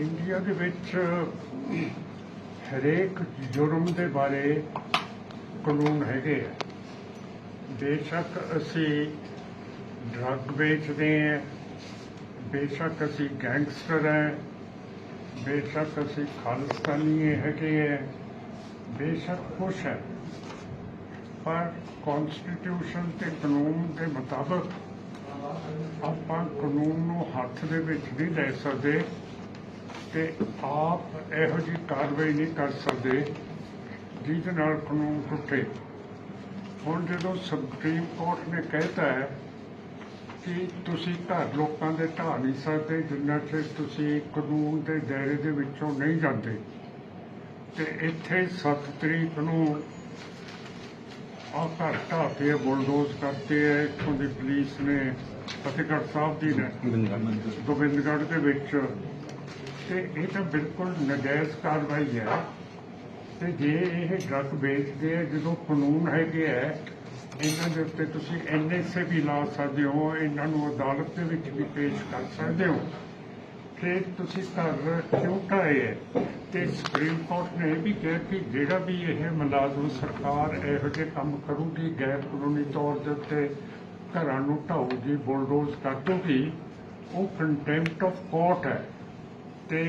India ਦੇ ਵਿੱਚ ਹਰੇਕ ਜੁਰਮ ਦੇ ਬਾਰੇ ਕਾਨੂੰਨ ਹੈਗੇ ਆ। ਬੇਸ਼ੱਕ ਅਸੀਂ ਡਰੱਗ ਵੇਚਦੇ ਹਾਂ ਬੇਸ਼ੱਕ ਅਸੀਂ ਗੈਂਗਸਟਰ ਹਾਂ ਬੇਸ਼ੱਕ ਅਸੀਂ ਖਾਲਿਸਤਾਨੀ ਹੈਗੇ ਹੈ ਬੇਸ਼ੱਕ ਖੁਸ਼ ਹੈ ਪਰ ਕਨਸਟੀਟਿਊਸ਼ਨ ਤੇ ਕਾਨੂੰਨ ਦੇ ਮੁਤਾਬਕ ਆਪਾਂ ਕਾਨੂੰਨ ਨੂੰ ਹੱਥ ਦੇ ਵਿੱਚ ਨਹੀਂ ਲੈ ਸਕਦੇ। ਤੇ ਆਪ ਇਹੋ ਜਿਹੀ ਕਾਰਵਾਈ ਨਹੀਂ ਕਰ ਸਕਦੇ ਜਿਹਦੇ ਨਾਲ ਕਾਨੂੰਨ ਟੁੱਟੇ। ਹੁਣ ਜਦੋਂ ਸੁਪਰੀਮ ਕੋਰਟ ਨੇ ਕਹਿਤਾ ਹੈ ਕਿ ਤੁਸੀਂ ਘਰ ਲੋਕਾਂ ਦੇ ਢਾਹ ਨਹੀਂ ਸਕਦੇ ਜਿੰਨਾ ਚਿਰ ਤੁਸੀਂ ਕਾਨੂੰਨ ਦੇ ਦਾਇਰੇ ਦੇ ਵਿੱਚੋਂ ਨਹੀਂ ਜਾਂਦੇ ਤੇ ਇੱਥੇ 7 ਤਰੀਕ ਨੂੰ ਆ ਘਰ ਢਾਹਤੇ ਬੁਲਡੋਜ਼ ਕਰਤੇ ਹੈ ਇੱਥੋਂ ਦੀ ਪੁਲਿਸ ਨੇ ਫਤਿਹਗੜ੍ਹ ਸਾਹਿਬ ਦੀ ਨੇ ਗੋਬਿੰਦਗੜ੍ਹ ਦੇ ਵਿੱਚ ਤੇ ਇਹ ਤਾਂ ਬਿਲਕੁਲ ਨਜਾਇਜ਼ ਕਾਰਵਾਈ ਹੈ। ਤੇ ਜੇ ਇਹ ਡਰੱਗ ਵੇਚਦੇ ਆ, ਜਦੋਂ ਕਾਨੂੰਨ ਹੈਗੇ ਹੈ ਇਹਨਾਂ ਦੇ ਉੱਤੇ ਤੁਸੀਂ ਐਨਐਸਏ ਵੀ ਲਾ ਸਕਦੇ ਹੋ, ਇਹਨਾਂ ਨੂੰ ਅਦਾਲਤ ਦੇ ਵਿੱਚ ਵੀ ਪੇਸ਼ ਕਰ ਸਕਦੇ ਹੋ। ਫਿਰ ਤੁਸੀਂ ਘਰ ਕਿਉਂ ਢਾਏ ਹੈ ਤੇ ਸੁਪਰੀਮ ਕੋਰਟ ਨੇ ਇਹ ਵੀ ਕਿਹਾ ਕਿ ਜਿਹੜਾ ਵੀ ਇਹ ਮੁਲਾਜ਼ਮ ਸਰਕਾਰ ਇਹੋ ਜਿਹੇ ਕੰਮ ਕਰੂਗੀ, ਗੈਰ ਕਾਨੂੰਨੀ ਤੌਰ ਦੇ ਉੱਤੇ ਘਰਾਂ ਨੂੰ ਢਾਊਗੀ ਬੁਲਡੋਜ਼ ਕਰ ਦੂਗੀ, ਉਹ ਕੰਟੈਂਪਟ ਆਫ ਕੋਰਟ ਹੈ। ਤੇ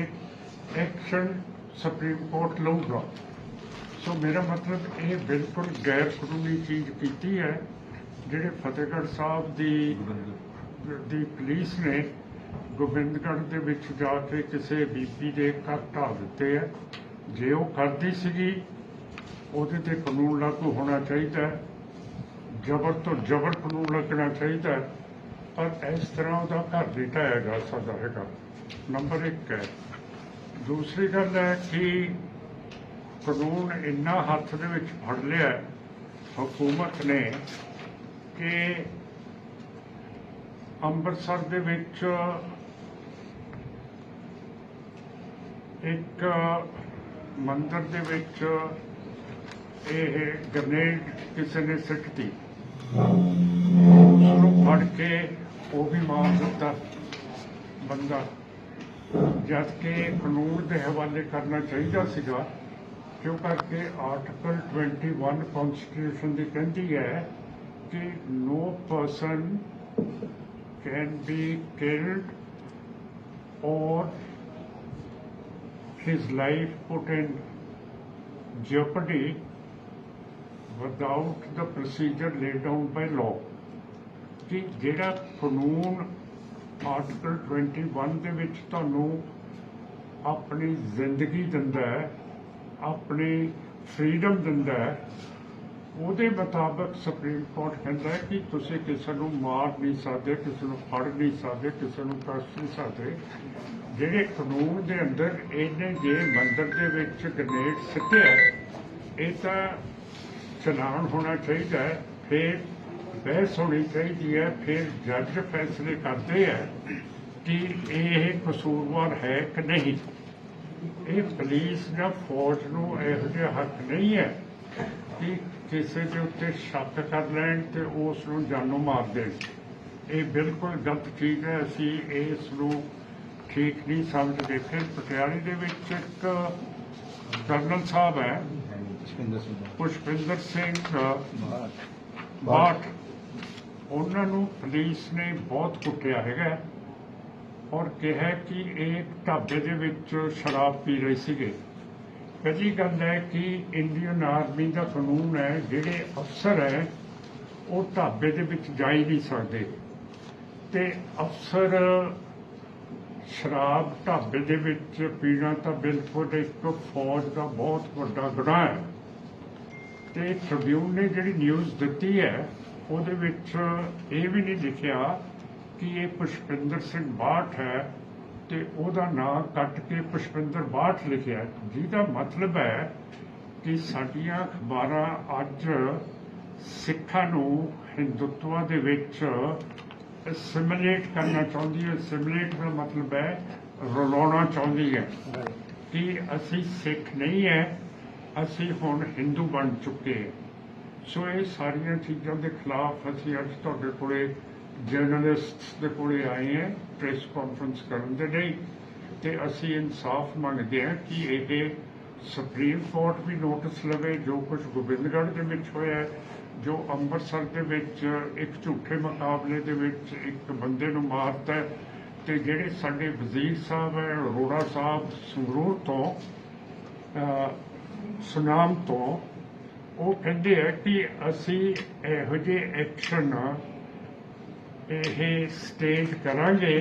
ਐਕਸ਼ਨ ਸੁਪਰੀਮ ਕੋਰਟ ਲਊਗਾ। ਸੋ ਮੇਰਾ ਮਤਲਬ ਇਹ ਬਿਲਕੁਲ ਗੈਰ ਕਾਨੂੰਨੀ ਚੀਜ਼ ਕੀਤੀ ਹੈ, ਜਿਹੜੇ ਫਤਿਹਗੜ੍ਹ ਸਾਹਿਬ ਦੀ ਦੀ ਪੁਲਿਸ ਨੇ ਗੋਬਿੰਦਗੜ੍ਹ ਦੇ ਵਿੱਚ ਜਾ ਕੇ ਕਿਸੇ ਬੀਪੀ ਦੇ ਘਰ ਢਾਹ ਦਿੱਤੇ ਹੈ ਜੇ ਉਹ ਕਰਦੀ ਸੀਗੀ, ਉਹਦੇ ਤੇ ਕਾਨੂੰਨ ਲਾਗੂ ਹੋਣਾ ਚਾਹੀਦਾ ਜ਼ਬਰ ਤੋਂ ਜ਼ਬਰ ਕਾਨੂੰਨ ਲੱਗਣਾ ਚਾਹੀਦਾ ਪਰ ਇਸ ਤਰ੍ਹਾਂ ਉਹਦਾ ਘਰ ਨਹੀਂ ਢਾਇਆ ਜਾ ਸਕਦਾ ਹੈਗਾ। ਨੰਬਰ 1 ਹੈ। ਦੂਸਰੀ ਗੱਲ ਹੈ ਕਿ ਕਾਨੂੰਨ ਇੰਨਾ ਹੱਥ ਦੇ ਵਿੱਚ ਫੜ ਲਿਆ ਹਕੂਮਤ ਨੇ, ਕਿ ਅੰਮ੍ਰਿਤਸਰ ਦੇ ਵਿੱਚ ਇੱਕ ਮੰਦਰ ਦੇ ਵਿੱਚ ਇਹ ਗ੍ਰਨੇਡ ਕਿਸੇ ਨੇ ਸਿੱਟਤੀ। ਉਸ ਨੂੰ ਫੜ ਕੇ ਉਹ ਵੀ ਮਾਰ ਦਿੱਤਾ ਬੰਦਾ। ਜਦ ਕਿ ਕਾਨੂੰਨ ਦੇ ਹਵਾਲੇ ਕਰਨਾ ਚਾਹੀਦਾ ਸੀਗਾ ਕਿਉਂ ਕਰਕੇ ਆਰਟੀਕਲ 21 ਕਨਸਟੀਟਿਊਸ਼ਨ ਦੀ ਕਹਿੰਦੀ ਹੈ ਕਿ no person can be killed or his life put in jeopardy without the procedure laid down by law ਕਿ ਜਿਹੜਾ ਕਾਨੂੰਨ ਆਰਟੀਕਲ 21 ਦੇ ਵਿੱਚ ਤੁਹਾਨੂੰ ਆਪਣੀ ਜ਼ਿੰਦਗੀ ਦਿੰਦਾ ਹੈ, ਆਪਣੀ ਫਰੀडम ਦਿੰਦਾ ਹੈ। ਉਹਦੇ ਮੁਤਾਬਕ ਸੁਪਰੀਮ ਕੋਰਟ ਕਹਿੰਦਾ ਹੈ ਕਿ ਤੁਸੀਂ ਕਿਸੇ ਨੂੰ ਮਾਰ ਨਹੀਂ ਸਕਦੇ, ਕਿਸੇ ਨੂੰ ਫੜ ਨਹੀਂ ਸਕਦੇ, ਕਿਸੇ ਨੂੰ ਕੱਸ ਨਹੀਂ ਸਕਦੇ। ਜਿਹੜੇ ਕਾਨੂੰਨ ਦੇ ਅੰਦਰ ਇਹਨੇ ਜੇ ਮੰਦਰ ਦੇ ਵਿੱਚ ਗ੍ਰਨੇਡ ਸਿੱਟਿਆ ਇਹ ਤਾਂ ਚਲਾਨ ਹੋਣਾ ਚਾਹੀਦਾ ਹੈ, ਫਿਰ ਬਹਿਸ ਹੋਣੀ ਚਾਹੀਦੀ ਹੈ ਫਿਰ ਜੱਜ ਫੈਸਲੇ ਕਰਦੇ ਹੈ ਕਿ ਇਹ ਕਸੂਰਵਾਰ ਹੈ ਕਿ ਨਹੀਂ। ਇਹ ਪੁਲਿਸ ਜਾਂ ਫੌਜ ਨੂੰ ਇਹੋ ਜਿਹਾ ਹੱਕ ਨਹੀਂ ਹੈ ਕਿ ਕਿਸੇ ਦੇ ਉੱਤੇ ਸ਼ੱਕ ਕਰ ਲੈਣ ਤੇ ਉਸ ਨੂੰ ਜਾਨੋਂ ਮਾਰ ਦੇਣ। ਇਹ ਬਿਲਕੁਲ ਗਲਤ ਚੀਜ਼ ਹੈ। ਅਸੀਂ ਇਸ ਨੂੰ ਠੀਕ ਨਹੀਂ ਸਮਝਦੇ। ਫਿਰ ਪਟਿਆਲੇ ਦੇ ਵਿੱਚ ਇੱਕ ਕਰਨਲ ਸਾਹਿਬ ਹੈ ਪੁਸ਼ਪਿੰਦਰ ਸਿੰਘ ਬਾਠ। ਉਹਨਾਂ ਨੂੰ ਪੁਲਿਸ ਨੇ ਬਹੁਤ ਕੁੱਟਿਆ ਹੈਗਾ ਔਰ ਕਿਹਾ ਕਿ ਇਹ ਢਾਬੇ ਦੇ ਵਿੱਚ ਸ਼ਰਾਬ ਪੀ ਰਹੇ ਸੀਗੇ। ਪਹਿਲੀ ਗੱਲ ਹੈ ਕਿ ਇੰਡੀਅਨ ਆਰਮੀ ਦਾ ਕਾਨੂੰਨ ਹੈ, ਜਿਹੜੇ ਅਫਸਰ ਹੈ, ਉਹ ਢਾਬੇ ਦੇ ਵਿੱਚ ਜਾ ਹੀ ਨਹੀਂ ਸਕਦੇ। ਤੇ ਅਫਸਰ ਸ਼ਰਾਬ ਢਾਬੇ ਦੇ ਵਿੱਚ ਪੀਣਾ ਤਾਂ ਬਿਲਕੁਲ ਇੱਕ ਫੌਜ ਦਾ ਬਹੁਤ ਵੱਡਾ ਗੁਨਾਹ ਹੈ। ਤੇ ਟ੍ਰਿਬਿਊਨ ਨੇ ਜਿਹੜੀ ਨਿਊਜ਼ ਦਿੱਤੀ ਹੈ ਉਹਦੇ ਵਿੱਚ ਇਹ ਵੀ ਨਹੀਂ ਲਿਖਿਆ ਕਿ ਇਹ ਪੁਸ਼ਪਿੰਦਰ ਸਿੰਘ ਬਾਠ ਹੈ ਤੇ ਉਹਦਾ ਨਾਮ ਕੱਟ ਕੇ ਪੁਸ਼ਪਿੰਦਰ ਬਾਠ ਲਿਖਿਆ ਜਿਹਦਾ ਮਤਲਬ ਹੈ ਕਿ ਸਾਡੀਆਂ ਅਖਬਾਰਾਂ ਅੱਜ ਸਿੱਖਾਂ ਨੂੰ ਹਿੰਦੂਤਵਾ ਦੇ ਵਿੱਚ ਸਿਮੂਲੇਟ ਕਰਨਾ ਚਾਹੁੰਦੀ ਹੈ। ਸਿਮੂਲੇਟ ਦਾ ਮਤਲਬ ਹੈ ਰਲਾਉਣਾ ਚਾਹੁੰਦੀ ਹੈ ਕਿ ਅਸੀਂ ਸਿੱਖ ਨਹੀਂ ਹੈ ਅਸੀਂ ਹੁਣ ਹਿੰਦੂ ਬਣ ਚੁੱਕੇ ਹਾਂ। ਸੋ ਇਹ ਸਾਰੀਆਂ ਚੀਜ਼ਾਂ ਦੇ ਖਿਲਾਫ ਅਸੀਂ ਅੱਜ ਤੁਹਾਡੇ ਕੋਲੇ ਜਰਨਲਿਸਟਸ ਦੇ ਕੋਲੇ ਆਏ ਹਾਂ ਪ੍ਰੈਸ ਕਾਨਫਰੰਸ ਕਰਨ ਦੇ ਲਈ। ਤੇ ਅਸੀਂ ਇਨਸਾਫ ਮੰਗਦੇ ਹਾਂ ਕਿ ਇਹ ਸੁਪਰੀਮ ਕੋਰਟ ਵੀ ਨੋਟਿਸ ਲਵੇ, ਜੋ ਕੁਝ ਗੋਬਿੰਦਗੜ੍ਹ ਦੇ ਵਿੱਚ ਹੋਇਆ ਜੋ ਅੰਮ੍ਰਿਤਸਰ ਦੇ ਵਿੱਚ ਇੱਕ ਝੂਠੇ ਮੁਕਾਬਲੇ ਦੇ ਵਿੱਚ ਇੱਕ ਬੰਦੇ ਨੂੰ ਮਾਰਤਾ ਹੈ। ਤੇ ਜਿਹੜੇ ਸਾਡੇ ਵਜ਼ੀਰ ਸਾਹਿਬ ਹੈ, ਅਰੋੜਾ ਸਾਹਿਬ ਸੰਗਰੂਰ ਤੋਂ ਸੁਨਾਮ ਤੋਂ ਉਹ ਕਹਿੰਦੇ ਆ ਕਿ ਅਸੀਂ ਇਹੋ ਜਿਹੇ ਐਕਸ਼ਨ ਇਹ ਸਟੇਜ ਕਰਾਂਗੇ,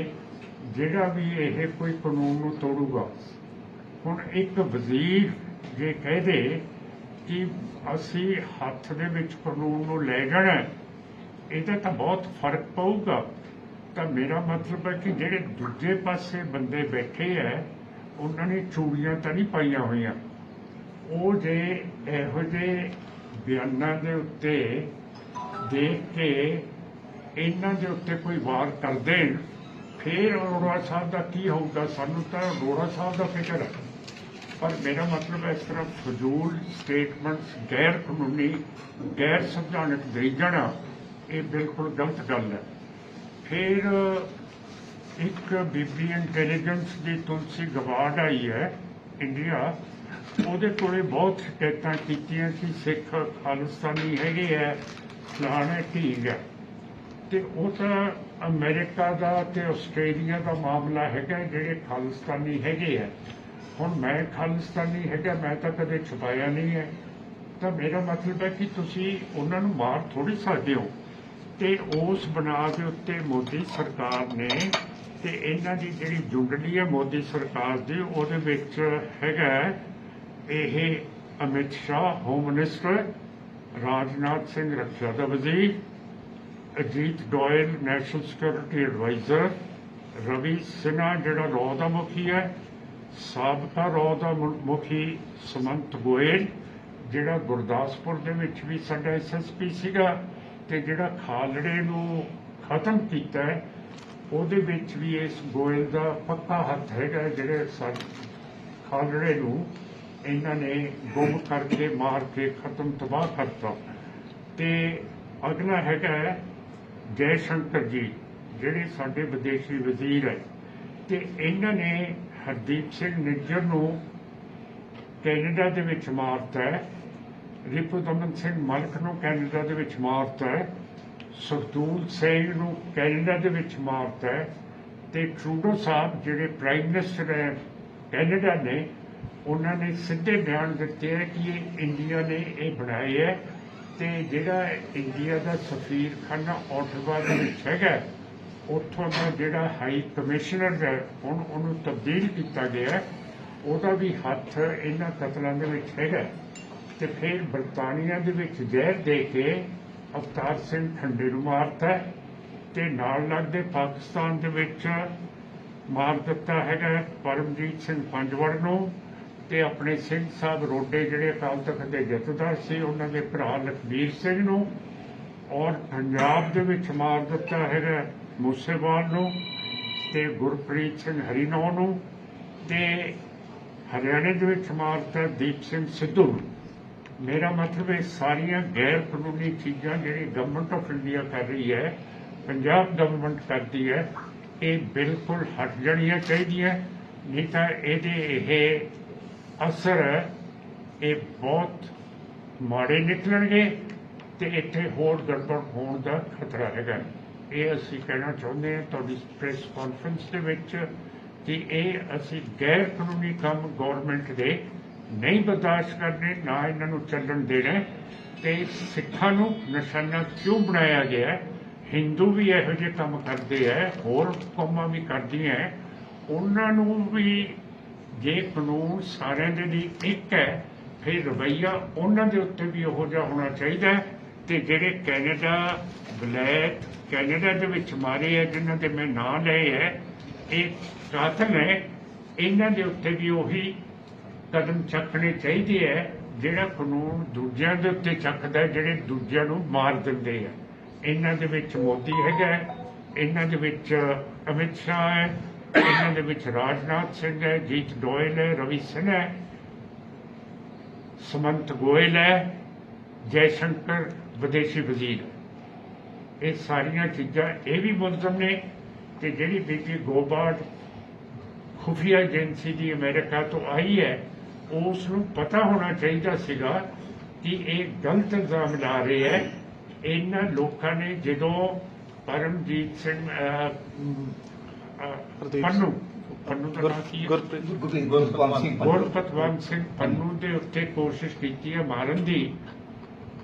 ਜਿਹੜਾ ਵੀ ਇਹ ਕੋਈ ਕਾਨੂੰਨ ਨੂੰ ਤੋੜੂਗਾ। ਹੁਣ ਇੱਕ ਵਜ਼ੀਰ ਜੇ ਕਹਦੇ ਕਿ ਅਸੀਂ ਹੱਥ ਦੇ ਵਿੱਚ ਕਾਨੂੰਨ ਨੂੰ ਲੈ ਜਾਣਾ, ਇਹਦਾ ਤਾਂ ਬਹੁਤ ਫ਼ਰਕ ਪਊਗਾ। ਤਾਂ ਮੇਰਾ ਮਤਲਬ ਹੈ ਕਿ ਜਿਹੜੇ ਦੂਜੇ ਪਾਸੇ ਬੰਦੇ ਬੈਠੇ ਹੈ ਉਹਨਾਂ ਨੇ ਚੂੜੀਆਂ ਤਾਂ ਨਹੀਂ ਪਾਈਆਂ ਹੋਈਆਂ। ਉਹ ਜੇ ਇਹੋ ਜਿਹੇ ਬਿਆਨਾਂ ਦੇ ਉੱਤੇ ਦੇਖ ਕੇ ਇਹਨਾਂ ਦੇ ਉੱਤੇ ਕੋਈ ਵਾਰ ਕਰ ਦੇਣ, ਫਿਰ ਅਰੋੜਾ ਸਾਹਿਬ ਦਾ ਕੀ ਹੋਊਗਾ? ਸਾਨੂੰ ਤਾਂ ਅਰੋੜਾ ਸਾਹਿਬ ਦਾ ਫਿਕਰ ਹੈ। ਪਰ ਮੇਰਾ ਮਤਲਬ ਹੈ ਇਸ ਤਰ੍ਹਾਂ ਫਜ਼ੂਲ ਸਟੇਟਮੈਂਟਸ ਗੈਰ ਕਾਨੂੰਨੀ, ਗੈਰ ਸੰਵਿਧਾਨਕ ਦੇ ਜਾਣਾ, ਇਹ ਬਿਲਕੁਲ ਗਲਤ ਗੱਲ ਹੈ। ਫਿਰ ਇੱਕ ਬੀਬੀ ਇੰਟੈਲੀਜੈਂਸ ਦੀ ਤੁਲਸੀ ਗਵਾਡ ਆਈ ਹੈ ਇੰਡੀਆ ਉਹਦੇ ਕੋਲੇ ਬਹੁਤ ਸ਼ਿਕਾਇਤਾਂ ਕੀਤੀਆਂ ਕਿ ਸਿੱਖ ਖਾਲਿਸਤਾਨੀ ਹੈਗੇ ਹੈ ਫਲਾਣੇ ਢੀਂਗ ਹੈ ਤੇ ਉਹ ਤਾਂ ਅਮਰੀਕਾ ਦਾ ਤੇ ਆਸਟ੍ਰੇਲੀਆ ਦਾ ਮਾਮਲਾ ਹੈਗਾ, ਜਿਹੜੇ ਖਾਲਿਸਤਾਨੀ ਹੈਗੇ ਹੈ ਹੁਣ ਮੈਂ ਖਾਲਿਸਤਾਨੀ ਹੈਗਾ, ਮੈਂ ਤਾਂ ਕਦੇ ਛੁਪਾਇਆ ਨਹੀਂ ਹੈ ਤਾਂ ਮੇਰਾ ਮਤਲਬ ਹੈ ਕਿ ਤੁਸੀਂ ਉਹਨਾਂ ਨੂੰ ਮਾਰ ਥੋੜੀ ਸਕਦੇ ਹੋ। ਤੇ ਉਸ ਬਣਾ ਦੇ ਉੱਤੇ ਮੋਦੀ ਸਰਕਾਰ ਨੇ ਤੇ ਇਹਨਾਂ ਦੀ ਜਿਹੜੀ ਜੁੰਡਲੀ ਹੈ ਮੋਦੀ ਸਰਕਾਰ ਦੀ, ਉਹਦੇ ਵਿੱਚ ਹੈਗਾ ਇਹ ਅਮਿਤ ਸ਼ਾਹ ਹੋਮ ਮਿਨਿਸਟਰ ਰਾਜਨਾਥ ਸਿੰਘ, ਰੱਖਿਆ ਦਾ ਵਜ਼ੀਰ, Ajit Doval national security adviser Ravi Sinha, ਜਿਹੜਾ ਰੌ ਦਾ ਮੁਖੀ ਹੈ, ਸਾਬਕਾ ਰੌ ਦਾ ਮੁਖੀ ਸਮੰਤ ਗੋਇਲ, ਜਿਹੜਾ ਗੁਰਦਾਸਪੁਰ ਦੇ ਵਿੱਚ ਵੀ ਸਾਡਾ ਐਸਐਸਪੀ ਸੀਗਾ ਤੇ ਜਿਹੜਾ ਖਾਲੜੇ ਨੂੰ ਖਤਮ ਕੀਤਾ ਹੈ, ਉਹਦੇ ਵਿੱਚ ਵੀ ਇਸ ਗੋਇਲ ਦਾ ਪੱਕਾ ਹੱਥ ਹੈਗਾ, ਜਿਹੜੇ ਸਾਡੇ ਖਾਲੜੇ ਨੂੰ ਇਹਨਾਂ ਨੇ ਗੁੰਮ ਕਰਕੇ, ਮਾਰ ਕੇ, ਖਤਮ, ਤਬਾਹ ਕਰਤਾ। ਤੇ ਅਗਲਾ ਹੈਗਾ ਹੈ ਜੈ ਸ਼ੰਕਰ ਜੀ, ਜਿਹੜੇ ਸਾਡੇ ਵਿਦੇਸ਼ੀ ਵਜ਼ੀਰ ਹੈ। ਤੇ ਇਹਨਾਂ ਨੇ ਹਰਦੀਪ ਸਿੰਘ ਨਿੱਜਰ ਨੂੰ ਕੈਨੇਡਾ ਦੇ ਵਿੱਚ ਮਾਰਤਾ ਹੈ। ਰਿਪੁਦਮਨ ਸਿੰਘ ਮਲਕ ਨੂੰ ਕੈਨੇਡਾ ਦੇ ਵਿੱਚ ਮਾਰਤਾ ਹੈ। ਸੁਖਦੂਲ ਸਿੰਘ ਨੂੰ ਕੈਨੇਡਾ ਦੇ ਵਿੱਚ ਮਾਰਤਾ ਹੈ। ਤੇ ਟਰੂਡੋ ਸਾਹਿਬ, ਜਿਹੜੇ ਪ੍ਰਾਈਮ ਮਿਨਿਸਟਰ ਹੈ, ਕੈਨੇਡਾ ਨੇ ਉਹਨਾਂ ਨੇ ਸਿੱਧੇ ਬਿਆਨ ਦਿੱਤੇ ਹੈ ਕਿ ਇਹ ਇੰਡੀਆ ਨੇ ਇਹ ਬਣਾਏ ਹੈ ਤੇ ਜਿਹੜਾ ਇੰਡੀਆ ਦਾ ਸਫੀਰ ਖਾਨਾ ਆਟਵਾ ਦੇ ਵਿੱਚ ਹੈਗਾ, ਉੱਥੋਂ ਦਾ ਜਿਹੜਾ ਹਾਈ ਕਮਿਸ਼ਨਰ ਹੈ, ਹੁਣ ਉਹਨੂੰ ਤਬਦੀਲ ਕੀਤਾ ਗਿਆ। ਉਹਦਾ ਵੀ ਹੱਥ ਇਹਨਾਂ ਕਤਲਾਂ ਦੇ ਵਿੱਚ ਹੈਗਾ। ਤੇ ਫਿਰ ਬਰਤਾਨੀਆ ਦੇ ਵਿੱਚ ਜ਼ਹਿਰ ਦੇ ਕੇ ਅਵਤਾਰ ਸਿੰਘ ਖੰਡੇ ਨੂੰ ਮਾਰਤਾ ਹੈ ਤੇ ਨਾਲ ਲੱਗਦੇ ਪਾਕਿਸਤਾਨ ਦੇ ਵਿੱਚ ਮਾਰ ਦਿੱਤਾ ਹੈਗਾ ਪਰਮਜੀਤ ਸਿੰਘ ਪੰਜਵੜ ਨੂੰ। ਤੇ ਆਪਣੇ ਸਿੰਘ ਸਾਹਿਬ ਰੋਡੇ ਜਿਹੜੇ ਅਕਾਲ ਤਖਤ ਦੇ ਜਥੇਦਾਰ ਸੀ, ਉਹਨਾਂ ਦੇ ਭਰਾ ਲਖਬੀਰ ਸਿੰਘ ਨੂੰ ਔਰ ਪੰਜਾਬ ਦੇ ਵਿੱਚ ਮਾਰ ਦਿੱਤਾ ਹੈਗਾ ਮੂਸੇਵਾਲ ਨੂੰ ਤੇ ਗੁਰਪ੍ਰੀਤ ਸਿੰਘ ਹਰੀਨੋ ਨੂੰ ਤੇ ਹਰਿਆਣੇ ਦੇ ਵਿੱਚ ਮਾਰਤਾ ਦੀਪ ਸਿੰਘ ਸਿੱਧੂ ਨੂੰ। ਮੇਰਾ ਮਤਲਬ ਇਹ ਸਾਰੀਆਂ ਗੈਰ ਕਾਨੂੰਨੀ ਚੀਜ਼ਾਂ ਜਿਹੜੀ ਗਵਰਨਮੈਂਟ ਆਫ ਇੰਡੀਆ ਕਰ ਰਹੀ ਹੈ, ਪੰਜਾਬ ਗਵਰਨਮੈਂਟ ਕਰਦੀ ਹੈ, ਇਹ ਬਿਲਕੁਲ ਹਟ ਜਾਣੀਆਂ ਚਾਹੀਦੀਆਂ, ਨਹੀਂ ਤਾਂ ਇਹਦੇ ਇਹ ਅਸਰ ਇਹ ਬਹੁਤ ਮਾੜੇ ਨਿਕਲਣਗੇ ਤੇ ਇੱਥੇ ਹੋਰ ਗੜਬੜ ਹੋਣ ਦਾ ਖਤਰਾ ਹੈਗਾ। ਇਹ ਅਸੀਂ ਕਹਿਣਾ ਚਾਹੁੰਦੇ ਹਾਂ ਤੁਹਾਡੀ ਪ੍ਰੈਸ ਕਾਨਫਰੰਸ ਦੇ ਵਿੱਚ ਕਿ ਇਹ ਅਸੀਂ ਗੈਰ ਕਾਨੂੰਨੀ ਕੰਮ ਗਵਰਨਮੈਂਟ ਦੇ ਨਹੀਂ ਬਰਦਾਸ਼ਤ ਕਰਨੇ, ਨਾ ਇਹਨਾਂ ਨੂੰ ਚੱਲਣ ਦੇਣਾ ਤੇ ਸਿੱਖਾਂ ਨੂੰ ਨਿਸ਼ਾਨਾ ਕਿਉਂ ਬਣਾਇਆ ਗਿਆ ਹਿੰਦੂ ਵੀ ਇਹੋ ਜਿਹੇ ਕੰਮ ਕਰਦੇ ਹੈ, ਹੋਰ ਕੌਮਾਂ ਵੀ ਕਰਦੀਆਂ ਉਹਨਾਂ ਨੂੰ ਵੀ ਜੇ ਕਾਨੂੰਨ ਸਾਰਿਆਂ ਦੇ ਲਈ ਇੱਕ ਹੈ, ਫਿਰ ਰਵਈਆ ਉਹਨਾਂ ਦੇ ਉੱਤੇ ਵੀ ਉਹੋ ਜਿਹਾ ਹੋਣਾ ਚਾਹੀਦਾ ਹੈ ਤੇ ਜਿਹੜੇ ਕੈਨੇਡਾ, ਬਲੈਕ ਕੈਨੇਡਾ ਦੇ ਵਿੱਚ ਮਾਰੇ ਹੈ, ਜਿਨ੍ਹਾਂ ਦੇ ਮੈਂ ਨਾਂ ਲਏ ਹੈ, ਇਹ ਕਾਤਲ ਹੈ, ਇਹਨਾਂ ਦੇ ਉੱਤੇ ਵੀ ਉਹੀ ਕਦਮ ਚੱਕਣੇ ਚਾਹੀਦੇ ਹੈ, ਜਿਹੜਾ ਕਾਨੂੰਨ ਦੂਜਿਆਂ ਦੇ ਉੱਤੇ ਚੱਕਦਾ ਜਿਹੜੇ ਦੂਜਿਆਂ ਨੂੰ ਮਾਰ ਦਿੰਦੇ ਆ ਇਹਨਾਂ ਦੇ ਵਿੱਚ ਮੋਦੀ ਹੈਗਾ ਇਹਨਾਂ ਦੇ ਵਿੱਚ ਅਮਿਤ ਸ਼ਾਹ ਹੈ ਇਹਨਾਂ ਦੇ ਵਿੱਚ ਰਾਜਨਾਥ ਸਿੰਘ ਹੈ, ਜੀਤ ਡੋਇਲ ਹੈ, ਰਵੀ ਸਿਨਹਾ ਹੈ, ਸਮੰਤ ਗੋਇਲ ਹੈ, ਜੈਸ਼ੰਕਰ ਵਿਦੇਸ਼ੀ ਵਜ਼ੀਰ ਇਹ ਸਾਰੀਆਂ ਚੀਜ਼ਾਂ ਇਹ ਵੀ ਮੁਲਜ਼ਮ ਨੇ ਤੇ ਜਿਹੜੀ ਬੀਬੀ ਗੋਬਾਰਡ ਖੁਫੀਆ ਏਜੰਸੀ ਦੀ ਅਮਰੀਕਾ ਤੋਂ ਆਈ ਹੈ ਉਸ ਨੂੰ ਪਤਾ ਹੋਣਾ ਚਾਹੀਦਾ ਸੀਗਾ ਕਿ ਇਹ ਗਲਤ ਇਲਜ਼ਾਮ ਲਾ ਰਹੇ ਹੈ। ਇਹਨਾਂ ਲੋਕਾਂ ਨੇ ਜਦੋਂ ਪਰਮਜੀਤ ਸਿੰਘ ਹਰਦੀਪ ਪੰਨੂ। ਪੰਨੂ ਦਾ ਨਾਮ ਕੀ ਹੈ? ਗੁਰਪ੍ਰੀਤ ਗੁਰਪ੍ਰੀਤ ਸਿੰਘ ਗੁਰਪਤਵੰਤ ਸਿੰਘ ਪੰਨੂ ਦੇ ਉੱਤੇ ਕੋਸ਼ਿਸ਼ ਕੀਤੀ ਹੈ ਮਾਰਨ ਦੀ।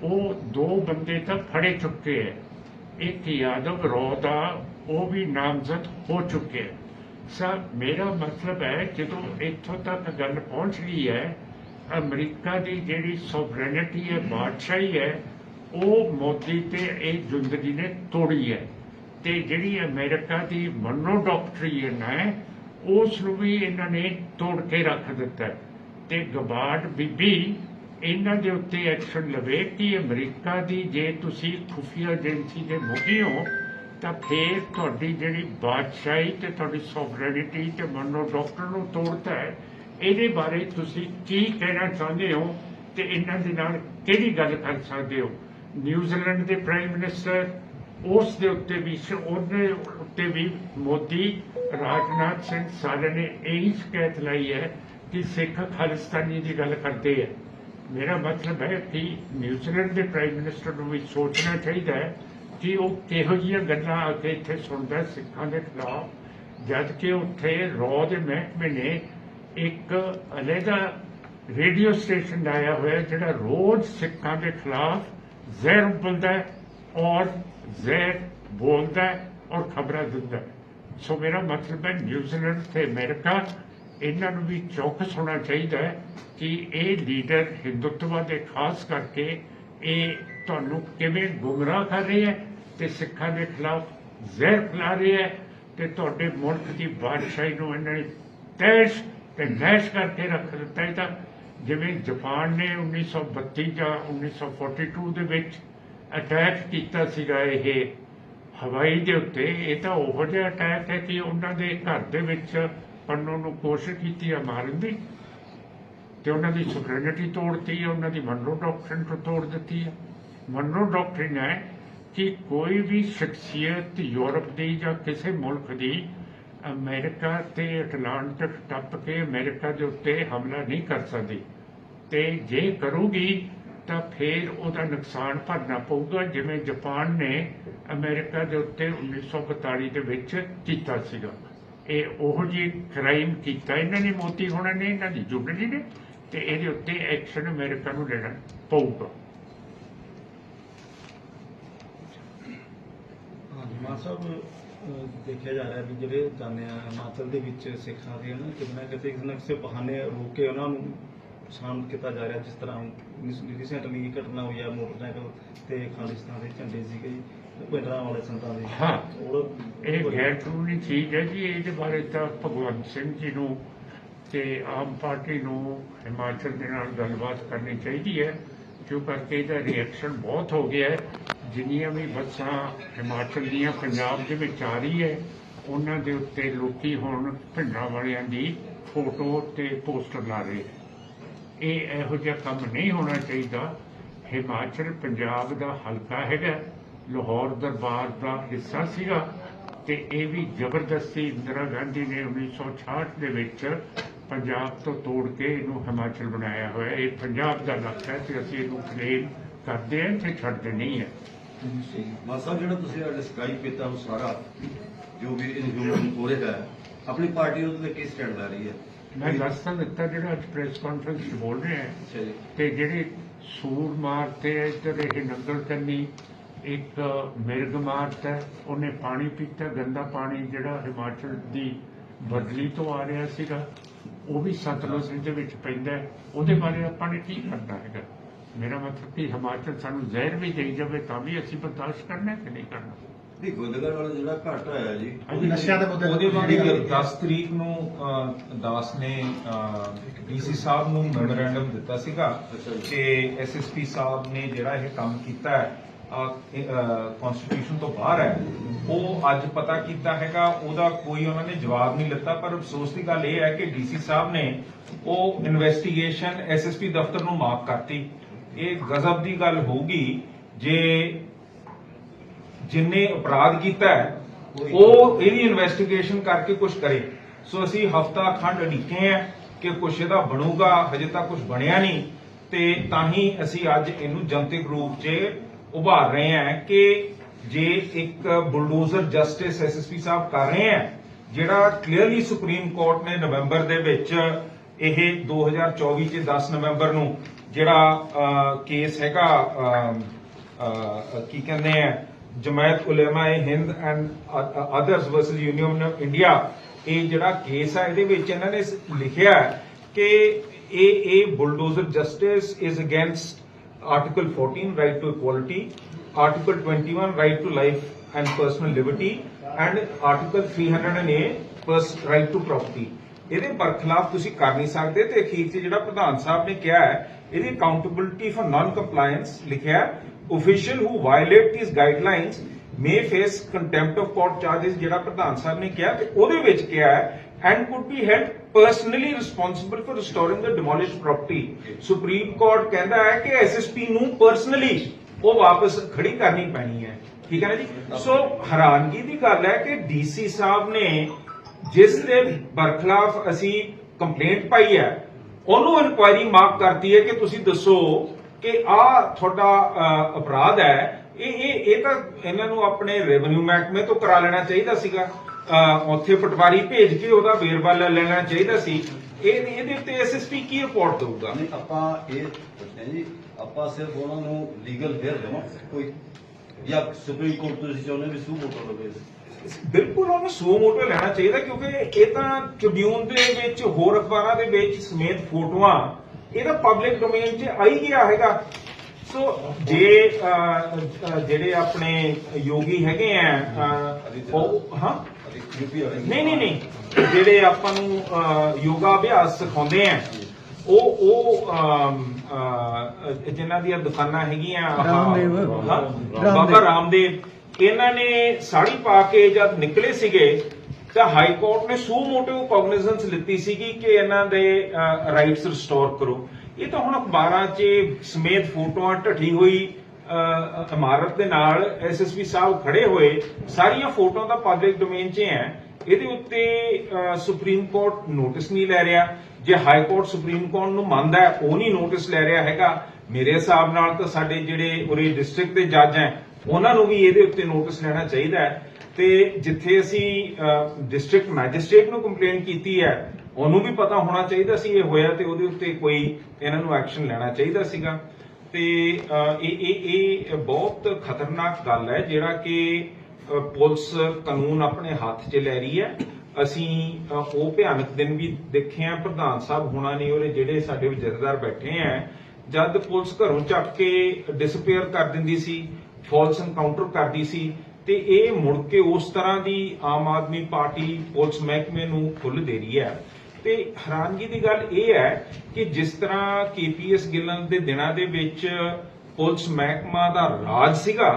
ਉਹ ਦੋ ਬੰਦੇ ਤਾਂ ਫੜੇ ਚੁੱਕੇ ਹੈ। ਇੱਕ ਯਾਦਵ ਰੋ ਦਾ ਉਹ ਵੀ ਨਾਮਜ਼ਦ ਹੋ ਚੁੱਕੇ ਹੈ। ਸਰ ਮੇਰਾ ਮਤਲਬ ਹੈ ਜਦੋਂ ਇੱਥੋਂ ਤੱਕ ਗੱਲ ਪਹੁੰਚ ਗਈ ਹੈ ਅਮਰੀਕਾ ਦੀ ਜਿਹੜੀ ਸੋਵਰੇਨਿਟੀ ਹੈ ਬਾਦਸ਼ਾਹੀ ਹੈ ਉਹ ਮੋਦੀ ਤੇ ਇਹ ਜ਼ਿੰਦਗੀ ਨੇ ਤੋੜੀ ਹੈ। ਤੇ ਜਿਹੜੀ ਅਮਰੀਕਾ ਦੀ ਮਨੋ ਡਾਕਟਰੀਨ ਹੈ ਉਸ ਨੂੰ ਵੀ ਇਹਨਾਂ ਨੇ ਤੋੜ ਕੇ ਰੱਖ ਦਿੱਤਾ ਹੈ। ਤੇ ਗਬਾਰਡ ਬੀਬੀ, ਇਹਨਾਂ ਦੇ ਉੱਤੇ ਐਕਸ਼ਨ ਲਵੇ ਕਿ ਅਮਰੀਕਾ ਦੀ ਜੇ ਤੁਸੀਂ ਖੁਫੀਆ ਏਜੰਸੀ ਦੇ ਮੁਖੀ ਹੋ, ਤਾਂ ਫੇਰ ਤੁਹਾਡੀ ਜਿਹੜੀ ਬਾਦਸ਼ਾਹੀ ਤੇ ਤੁਹਾਡੀ ਸੋਵਰੇਨਿਟੀ ਤੇ ਮਨੋ ਡਾਕਟਰ ਨੂੰ ਤੋੜਦਾ ਹੈ ਇਹਦੇ ਬਾਰੇ ਤੁਸੀਂ ਕੀ ਕਹਿਣਾ ਚਾਹੁੰਦੇ ਹੋ ਤੇ ਇਹਨਾਂ ਦੇ ਨਾਲ ਕਿਹੜੀ ਗੱਲ ਕਰ ਸਕਦੇ ਹੋ ਨਿਊਜ਼ੀਲੈਂਡ ਦੇ ਪ੍ਰਾਈਮ ਮਿਨਿਸਟਰ ਉਸ ਦੇ ਉੱਤੇ ਵੀ ਸ਼- ਉਹਦੇ ਉੱਤੇ ਵੀ ਮੋਦੀ, ਰਾਜਨਾਥ ਸਿੰਘ ਸਾਰਿਆਂ ਨੇ ਇਹੀ ਸ਼ਿਕਾਇਤ ਲਾਈ ਹੈ ਕਿ ਸਿੱਖ ਖਾਲਿਸਤਾਨੀ ਦੀ ਗੱਲ ਕਰਦੇ ਹੈ ਮੇਰਾ ਮਤਲਬ ਹੈ ਕਿ ਨਿਊਜ਼ੀਲੈਂਡ ਦੇ ਪ੍ਰਾਈਮ ਮਿਨਿਸਟਰ ਨੂੰ ਵੀ ਸੋਚਣਾ ਚਾਹੀਦਾ ਹੈ ਕਿ ਉਹ ਕਿਹੋ ਜਿਹੀਆਂ ਗੱਲਾਂ ਆ ਕੇ ਇੱਥੇ ਸੁਣਦਾ ਸਿੱਖਾਂ ਦੇ ਖਿਲਾਫ, ਜਦ ਕਿ ਉੱਥੇ ਰੋ ਦੇ ਮਹਿਕਮੇ ਨੇ ਇੱਕ ਅਲੱਗਾ ਰੇਡੀਓ ਸਟੇਸ਼ਨ ਲਾਇਆ ਹੋਇਆ ਜਿਹੜਾ ਰੋਜ਼ ਸਿੱਖਾਂ ਦੇ ਖਿਲਾਫ ਜ਼ਹਿਰ ਬੋਲਦਾ ਔਰ ਜ਼ਹਿਰ ਬੋਲਦਾ ਔਰ ਖਬਰਾਂ ਦਿੰਦਾ ਸੋ ਮੇਰਾ ਮਤਲਬ ਹੈ ਨਿਊਜ਼ੀਲੈਂਡ ਤੇ ਅਮਰੀਕਾ ਇਹਨਾਂ ਨੂੰ ਵੀ ਚੌਕਸ ਹੋਣਾ ਚਾਹੀਦਾ ਹੈ ਕਿ ਇਹ ਲੀਡਰ ਹਿੰਦੁੱਤਵਾ ਦੇ ਖਾਸ ਕਰਕੇ ਇਹ ਤੁਹਾਨੂੰ ਕਿਵੇਂ ਗੁੰਮਰਾਹ ਕਰ ਰਹੇ ਹੈ ਤੇ ਸਿੱਖਾਂ ਦੇ ਖਿਲਾਫ ਜ਼ਹਿਰ ਫੈਲਾ ਰਹੇ ਹੈ ਤੇ ਤੁਹਾਡੇ ਮੁਲਕ ਦੀ ਬਾਦਸ਼ਾਹੀ ਨੂੰ ਇਹਨਾਂ ਨੇ ਤੈਸ਼ ਤੇ ਨੈਸ਼ ਕਰਕੇ ਰੱਖ ਦਿੱਤਾ ਹੈ ਤਾਂ ਜਿਵੇਂ ਜਾਪਾਨ ਨੇ 1932 ਜਾਂ 1942 ਦੇ ਵਿੱਚ ਅਟੈਕ ਕੀਤਾ ਸੀਗਾ ਇਹ ਹਵਾਈ ਦੇ ਉੱਤੇ। ਇਹ ਤਾਂ ਉਹ ਜਿਹਾ ਅਟੈਕ ਹੈ ਕਿ ਉਹਨਾਂ ਦੇ ਘਰ ਦੇ ਵਿੱਚ ਪੰਨੂ ਨੂੰ ਕੋਸ਼ਿਸ਼ ਕੀਤੀ ਹੈ ਮਾਰਨ ਦੀ ਤੇ ਉਹਨਾਂ ਦੀ ਸੁਪਰੈਨਿਟੀ ਤੋੜਤੀ ਹੈ ਉਹਨਾਂ ਦੀ ਮਨਰੋ ਡਾਕਟਰਿਨ ਤੋਂ ਤੋੜ ਦਿੱਤੀ ਹੈ ਮਨਰੋ ਡਾਕਟਰਿਨ ਹੈ ਕਿ ਕੋਈ ਵੀ ਸ਼ਖਸੀਅਤ ਯੂਰਪ ਦੀ ਜਾਂ ਕਿਸੇ ਮੁਲਕ ਦੀ ਅਮਰੀਕਾ ਤੇ ਅਟਲਾਂਟਿਕ ਟੱਪ ਕੇ ਅਮਰੀਕਾ ਦੇ ਉੱਤੇ ਹਮਲਾ ਨਹੀਂ ਕਰ ਸਕਦੀ। ਤੇ ਜੇ ਕਰੂਗੀ ਤਾਂ ਫਿਰ ਉਹਦਾ ਨੁਕਸਾਨ ਭਰਨਾ ਪਊਗਾ, ਜਿਵੇਂ ਜਾਪਾਨ ਨੇ ਅਮਰੀਕਾ ਦੇ ਉੱਤੇ 1942 ਦੇ ਵਿੱਚ ਕੀਤਾ ਸੀਗਾ। ਇਹ ਉਹੋ ਜਿਹੀ ਕ੍ਰਾਈਮ ਕੀਤਾ। ਇਹਨਾਂ ਨੇ ਮੋਤੀ ਹੋਣਾ ਨੇ, ਇਹਨਾਂ ਦੀ ਜੁਗਲੀ ਨੇ ਤੇ ਇਹਦੇ ਉੱਤੇ ਐਕਸ਼ਨ ਅਮਰੀਕਾ ਨੂੰ ਲੈਣਾ ਪਊਗਾ। ਸਾਹਿਬ ਦੇਖਿਆ ਜਾ ਰਿਹਾ ਵੀ ਜਿਹੜੇ ਜਾਂਦੇ ਆ ਹਿਮਾਚਲ ਦੇ ਵਿੱਚ ਸਿੱਖਾਂ ਦੇ ਨਾ ਕਿਤੇ ਕਿਤੇ ਕਿਸੇ ਨਾ ਕਿਸੇ ਬਹਾਨੇ ਰੋਕ ਕੇ ਉਹਨਾਂ ਨੂੰ ਸ਼ਾਂਤ ਕੀਤਾ ਜਾ ਰਿਹਾ ਜਿਸ ਤਰ੍ਹਾਂ ਰੀਸੈਂਟਲੀ ਘਟਨਾ ਹੋਈ ਆ ਮੋਟਰਸਾਈਕਲ ਤੇ ਖਾਲਿਸਤਾਨ ਦੇ ਝੰਡੇ ਸੀਗੇ ਜੀ ਪਿੰਡਰਾਂ ਵਾਲੇ ਸੰਤਾਂ ਦੇ। ਹਾਂ। ਉਹ ਇਹ ਗੈਰ ਕਾਨੂੰਨੀ ਚੀਜ਼ ਹੈ ਜੀ ਇਹਦੇ ਬਾਰੇ ਤਾਂ ਭਗਵੰਤ ਸਿੰਘ ਜੀ ਨੂੰ ਤੇ ਆਮ ਪਾਰਟੀ ਨੂੰ ਹਿਮਾਚਲ ਦੇ ਨਾਲ ਗੱਲਬਾਤ ਕਰਨੀ ਚਾਹੀਦੀ ਹੈ ਕਿਉਂ ਕਰਕੇ ਇਹਦਾ ਰਿਐਕਸ਼ਨ ਬਹੁਤ ਹੋ ਗਿਆ ਹੈ। ਜਿੰਨੀਆਂ ਵੀ ਬੱਸਾਂ ਹਿਮਾਚਲ ਦੀਆਂ ਪੰਜਾਬ ਦੇ ਵਿੱਚ ਆ ਰਹੀ ਹੈ ਉਹਨਾਂ ਦੇ ਉੱਤੇ ਲੋਕੀ ਹੁਣ ਭਿੰਡਰਾਂ ਵਾਲਿਆਂ ਦੀ ਫੋਟੋ ਤੇ ਪੋਸਟਰ ਲਾ ਰਹੇ ਇਹ ਇਹੋ ਜਿਹਾ ਕੰਮ ਨਹੀਂ ਹੋਣਾ ਚਾਹੀਦਾ। ਹਿਮਾਚਲ ਪੰਜਾਬ ਦਾ ਹਲਕਾ ਹੈਗਾ, ਲਾਹੌਰ ਦਰਬਾਰ ਦਾ ਹਿੱਸਾ ਸੀਗਾ ਤੇ ਇਹ ਵੀ ਜ਼ਬਰਦਸਤੀ ਇੰਦਰਾ ਗਾਂਧੀ ਨੇ 1966 ਦੇ ਵਿੱਚ ਪੰਜਾਬ ਤੋਂ ਤੋੜ ਕੇ ਇਹਨੂੰ ਹਿਮਾਚਲ ਬਣਾਇਆ ਹੋਇਆ। ਇਹ ਪੰਜਾਬ ਦਾ ਇਲਾਕਾ ਹੈ ਤੇ ਅਸੀਂ ਇਹਨੂੰ ਕਲੇਮ ਕਰਦੇ ਹਾਂ ਤੇ ਛੱਡਦੇ ਨਹੀਂ ਹੈ। ਮਾਨ ਜਿਹੜਾ ਤੁਸੀਂ ਡਿਸਕ੍ਰਾਈਬ ਕੀਤਾ ਉਹ ਸਾਰਾ ਜੋ ਵੀ ਇਨਹਿਊਮਨ ਹੋ ਰਿਹਾ ਹੈ, ਆਪਣੀ ਪਾਰਟੀ ਉਹਦੇ ਤੇ ਕੀ ਸਟੈਂਡ ਲੈ ਰਹੀ ਹੈ? ਮੈਂ ਦੱਸ ਤਾਂ ਦਿੱਤਾ ਜਿਹੜਾ ਅੱਜ ਪ੍ਰੈਸ ਕਾਨਫਰੰਸ 'ਚ ਬੋਲ ਰਿਹਾ ਹੈ ਅੱਛਾ ਜੀ। ਤੇ ਜਿਹੜੇ ਸੂਰ ਮਾਰਤੇ ਆ ਇੱਧਰ ਇਹ ਨੰਗਲ ਕੰਨੀ ਇੱਕ ਮਿਰਗ ਮਾਰਤਾ ਉਹਨੇ ਪਾਣੀ ਪੀਤਾ ਗੰਦਾ ਪਾਣੀ ਜਿਹੜਾ ਹਿਮਾਚਲ ਦੀ ਬਦਲੀ ਤੋਂ ਆ ਰਿਹਾ ਸੀਗਾ ਉਹ ਵੀ ਸਤਲੁਜ ਦੇ ਵਿੱਚ ਪੈਂਦਾ। ਉਹਦੇ ਬਾਰੇ ਆਪਾਂ ਨੇ ਕੀ ਕਰਨਾ ਹੈਗਾ? ਮੇਰਾ ਮਤਲਬ ਕਿ ਹਿਮਾਚਲ ਸਾਨੂੰ ਜ਼ਹਿਰ ਵੀ ਦੇਈ ਜਾਵੇ ਤਾਂ ਵੀ ਅਸੀਂ ਬਰਦਾਸ਼ਤ ਕਰਨਾ ਹੈ ਕਿ ਨਹੀਂ ਕਰਨਾ? ਨਹੀਂ ਗੋਦਗੜ ਵਾਲਾ ਜਿਹੜਾ ਘਟ ਆਇਆ ਜੀ ਹਾਂਜੀ, ਨਸ਼ਿਆਂ ਦੇ ਮੁੱਦੇ ਉਹਦੇ ਬਾਰੇ ਜਿਹੜੀ 10 ਤਰੀਕ ਨੂੰ ਦਾਸ ਨੇ ਡੀਸੀ ਸਾਹਿਬ ਨੂੰ ਮੈਮੋਰੈਂਡਮ ਦਿੱਤਾ ਸੀਗਾ ਅੱਛਾ ਜੀ। ਕਿ ਐਸਐਸਪੀ ਸਾਹਿਬ ਨੇ ਜਿਹੜਾ ਇਹ ਕੰਮ ਕੀਤਾ ਹੈ ਕਨਸਟੀਟਿਊਸ਼ਨ ਤੋਂ ਬਾਹਰ ਹੈ ਉਹ ਅੱਜ ਪਤਾ ਕੀਤਾ ਹੈਗਾ ਉਹਦਾ ਕੋਈ ਉਹਨਾਂ ਨੇ ਜਵਾਬ ਨਹੀਂ ਲਿੱਤਾ ਪਰ ਅਫਸੋਸ ਦੀ ਗੱਲ ਇਹ ਹੈ ਕਿ ਡੀਸੀ ਸਾਹਿਬ ਨੇ ਉਹ ਇਨਵੈਸਟੀਗੇਸ਼ਨ ਐਸਐਸਪੀ ਦਫ਼ਤਰ ਨੂੰ ਮਾਫ ਕਰਤੀ ਇਹ ਗਜ਼ਬ ਦੀ ਗੱਲ ਹੋਊਗੀ ਜੇ ਜਿਨੇ ਅਪਰਾਧ ਕੀਤਾ ਹੈ ਉਹ ਇਹਦੀ ਇਨਵੈਸਟੀਗੇਸ਼ਨ ਕਰਕੇ ਕੁਝ ਕਰੇ। ਸੋ ਅਸੀਂ ਹਫਤਾ ਖੰਡ ਅੜੀਕੇ ਆ ਕਿ ਕੁਛ ਇਹਦਾ ਬਣੂਗਾ ਹਜੇ ਤੱਕ ਕੁਝ ਬਣਿਆ ਨਹੀਂ। ਤੇ ਤਾਂ ਹੀ ਅਸੀਂ ਅੱਜ ਇਹਨੂੰ ਜਨਤਕ ਰੂਪ 'ਚ ਉਭਾਰ ਰਹੇ ਹਾਂ ਕਿ ਜੇ ਇੱਕ ਬੁਲਡੋਜ਼ਰ ਜਸਟਿਸ ਐਸਐਸਪੀ ਸਾਹਿਬ ਕਰ ਰਹੇ ਆ ਜਿਹੜਾ ਕਲੀਅਰਲੀ ਸੁਪਰੀਮ ਕੋਰਟ ਨੇ ਨਵੰਬਰ ਦੇ ਵਿੱਚ ਇਹ 2024 ਚ 10 ਨਵੰਬਰ ਨੂੰ ਜਿਹੜਾ ਕੇਸ ਹੈਗਾ ਕੀ ਕਹਿੰਦੇ ਆ Jamiat Ulema Hind and others versus Union of India ਇਹ ਜਿਹੜਾ ਕੇਸ ਆ, ਇਹਦੇ ਵਿੱਚ ਇਹਨਾਂ ਨੇ ਲਿਖਿਆ ਕਿ ਇਹ ਇਹ bulldozer justice is against article 14 right to equality article 21 right to life and personal liberty and article 300A per right to property ਇਹਦੇ ਬਰਖਲਾਫ ਤੁਸੀਂ ਕਰ ਨਹੀਂ ਸਕਦੇ ਤੇ ਅਖੀਰ 'ਚ ਜਿਹੜਾ ਪ੍ਰਧਾਨ ਸਾਹਿਬ ਨੇ ਕਿਹਾ ਹੈ, ਇਹਦੀ ਅਕਾਊਂਟੇਬਿਲਟੀ ਫॉर ਨਾਨ ਕੰਪਲਾਈਂਸ ਲਿਖਿਆ official who violate these guidelines may face contempt of court charges ਜਿਹੜਾ ਪ੍ਰਧਾਨ ਸਾਹਿਬ ਨੇ ਕਿਹਾ ਤੇ ਉਹਦੇ ਵਿੱਚ ਕਿਹਾ ਹੈ and could be held personally responsible for restoring the demolished property supreme court ਕਹਿੰਦਾ ਹੈ ਕਿ ਐਸਐਸਪੀ ਨੂੰ ਪਰਸਨਲੀ ਉਹ ਵਾਪਸ ਖੜੀ ਕਰਨੀ ਪੈਣੀ ਹੈ ਠੀਕ ਹੈ ਨਾ ਜੀ ਸੋ ਹੈਰਾਨਗੀ ਦੀ ਗੱਲ ਹੈ ਕਿ ਡੀਸੀ ਸਾਹਿਬ ਨੇ ਜਿਸ ਦੇ ਬਰਖਲਾਫ ਅਸੀਂ ਕੰਪਲੇਂਟ ਪਾਈ ਹੈ ਉਹਨੂੰ ਇਨਕੁਆਇਰੀ ਮਾਰਕ ਕਰਤੀ ਹੈ ਕਿ ਤੁਸੀਂ ਦੱਸੋ ਕਿ ਆ ਤੁਹਾਡਾ ਅਪਰਾਧ ਹੈ ਇਹ ਇਹ ਇਹ ਤਾਂ ਇਹਨਾਂ ਨੂੰ ਆਪਣੇ ਰੈਵਨਿਊ ਮਹਿਕਮੇ ਤੋਂ ਕਰਾ ਲੈਣਾ ਚਾਹੀਦਾ ਸੀਗਾ। ਉੱਥੇ ਪਟਵਾਰੀ ਭੇਜ ਕੇ ਉਹਦਾ ਵੇਰਵਾ ਲੈ ਲੈਣਾ ਚਾਹੀਦਾ ਸੀ। ਇਹ ਇਹਦੇ ਉੱਤੇ ਐਸਐਸਪੀ ਕੀ ਰਿਪੋਰਟ ਦਊਗਾ? ਨਹੀਂ ਆਪਾਂ ਇਹ ਪੁੱਛਦੇ ਜੀ ਆਪਾਂ ਸਿਰਫ ਉਹਨਾਂ ਨੂੰ ਲੀਗਲ ਫੇਅਰ ਦੇਵਾਂ ਕੋਈ ਜਾਂ ਸੁਪਰੀਮ ਕੋਰਟ ਤੋਂ ਚਾਹੁੰਦੇ ਵੀ ਸੂ ਮੋਟਰ ਲਵੇ? ਬਿਲਕੁਲ ਉਹਨੂੰ ਸੋ ਮੋਟੋ ਲੈਣਾ ਚਾਹੀਦਾ ਕਿਉਂਕਿ ਇਹ ਤਾਂ ਟ੍ਰਿਬਿਊਨ ਦੇ ਵਿੱਚ ਹੋਰ ਅਖਬਾਰਾਂ ਦੇ ਵਿੱਚ ਸਮੇਤ ਫੋਟੋਆਂ ਇਹ ਤਾਂ ਪਬਲਿਕ ਡੋਮੇਨ 'ਚ ਆਈ ਗਿਆ ਹੈਗਾ। ਸੋ ਜੇ ਜਿਹੜੇ ਆਪਣੇ ਯੋਗੀ ਹੈਗੇ ਆ ਉਹ ਹਾਂ? ਨਹੀਂ ਨਹੀਂ ਨਹੀਂ। ਜਿਹੜੇ ਆਪਾਂ ਨੂੰ ਯੋਗਾ ਅਭਿਆਸ ਸਿਖਾਉਂਦੇ ਆ ਉਹ ਉਹ ਜਿਨ੍ਹਾਂ ਦੀਆਂ ਦੁਕਾਨਾਂ ਹੈਗੀਆਂ। ਬਾਬਾ ਰਾਮਦੇਵ। ਇਹਨਾਂ ਨੇ ਸਾੜੀ ਪਾ ਕੇ ਜਦ ਨਿਕਲੇ ਸੀਗੇ ਤਾਂ ਹਾਈ ਕੋਰਟ ਨੇ ਸੂ ਮੋਟਿਵ ਕੌਗਨੀਜ਼ੈਂਸ ਲਿੱਤੀ ਸੀਗੀ ਕਿ ਇਹਨਾਂ ਦੇ ਰਾਈਟਸ ਰਿਸਟੋਰ ਕਰੋ। ਇਹ ਤਾਂ ਹੁਣ ਅਖਬਾਰਾਂ 'ਚ ਸਮੇਤ ਫੋਟੋਆਂ ਢੱਠੀ ਹੋਈ ਇਮਾਰਤ ਦੇ ਨਾਲ ਐਸਐਸਪੀ ਸਾਹਿਬ ਖੜੇ ਹੋਏ, ਸਾਰੀਆਂ ਫੋਟੋਆਂ ਦਾ ਪਬਲਿਕ ਡੋਮੇਨ 'ਚ ਹੈ ਇਹਦੇ ਉੱਤੇ ਸੁਪਰੀਮ ਕੋਰਟ ਨੋਟਿਸ ਨਹੀਂ ਲੈ ਰਿਹਾ। ਜੇ ਹਾਈ ਕੋਰਟ ਸੁਪਰੀਮ ਕੋਰਟ ਨੂੰ ਮੰਨਦਾ ਹੈ, ਉਹ ਨਹੀਂ ਨੋਟਿਸ ਲੈ ਰਿਹਾ ਹੈਗਾ। ਮੇਰੇ ਹਿਸਾਬ ਨਾਲ ਤਾਂ ਸਾਡੇ ਜਿਹੜੇ ਉਰੇ ਡਿਸਟ੍ਰਿਕਟ ਦੇ ਜੱਜ ਹੈ ਉਹਨਾਂ ਨੂੰ ਵੀ ਇਹਦੇ ਉੱਤੇ ਨੋਟਿਸ ਲੈਣਾ ਚਾਹੀਦਾ ਹੈ। ਤੇ ਜਿੱਥੇ ਅਸੀਂ ਡਿਸਟ੍ਰਿਕਟ ਮੈਜਿਸਟ੍ਰੇਟ ਨੂੰ ਕੰਪਲੇਂਟ ਕੀਤੀ ਹੈ, ਉਹਨੂੰ ਵੀ ਪਤਾ ਹੋਣਾ ਚਾਹੀਦਾ ਸੀ ਇਹ ਹੋਇਆ ਤੇ ਉਹਦੇ ਉੱਤੇ ਕੋਈ ਇਹਨਾਂ ਨੂੰ ਐਕਸ਼ਨ ਲੈਣਾ ਚਾਹੀਦਾ ਸੀਗਾ। ਤੇ ਇਹ ਇਹ ਇਹ ਬਹੁਤ ਖਤਰਨਾਕ ਗੱਲ ਹੈ ਜਿਹੜਾ ਕਿ ਪੁਲਿਸ ਕਾਨੂੰਨ ਆਪਣੇ ਹੱਥ 'ਚ ਲੈ ਰਹੀ ਹੈ। ਅਸੀਂ ਉਹ ਭਿਆਨਕ ਦਿਨ ਵੀ ਦੇਖੇ ਆ ਪ੍ਰਧਾਨ ਸਾਹਿਬ ਹੋਣਾ ਨਹੀਂ ਉਹਦੇ ਜਿਹੜੇ ਸਾਡੇ ਜਥੇਦਾਰ ਬੈਠੇ ਆ ਜਦ ਪੁਲਿਸ ਘਰੋਂ ਚੱਕ ਕੇ ਡਿਸਪੇਅਰ ਕਰ ਦਿੰਦੀ ਸੀ ਫਾਲਸ ਐਨਕਾਊਂਟਰ ਕਰਦੀ ਸੀ ਤੇ ਇਹ ਮੁੜ ਕੇ ਉਸ ਤਰ੍ਹਾਂ ਦੀ ਆਮ ਆਦਮੀ ਪਾਰਟੀ ਪੁਲਿਸ ਮਹਿਕਮੇ ਨੂੰ ਖੁੱਲ ਦੇ ਰਹੀ ਹੈ। ਤੇ ਹੈਰਾਨਗੀ ਦੀ ਗੱਲ ਇਹ ਹੈ ਕਿ ਜਿਸ ਤਰ੍ਹਾਂ ਕੇਪੀਐਸ ਗਿੱਲਨ ਦੇ ਦਿਨਾਂ ਦੇ ਵਿੱਚ ਪੁਲਿਸ ਮਹਿਕਮਾ ਦਾ ਰਾਜ ਸੀਗਾ,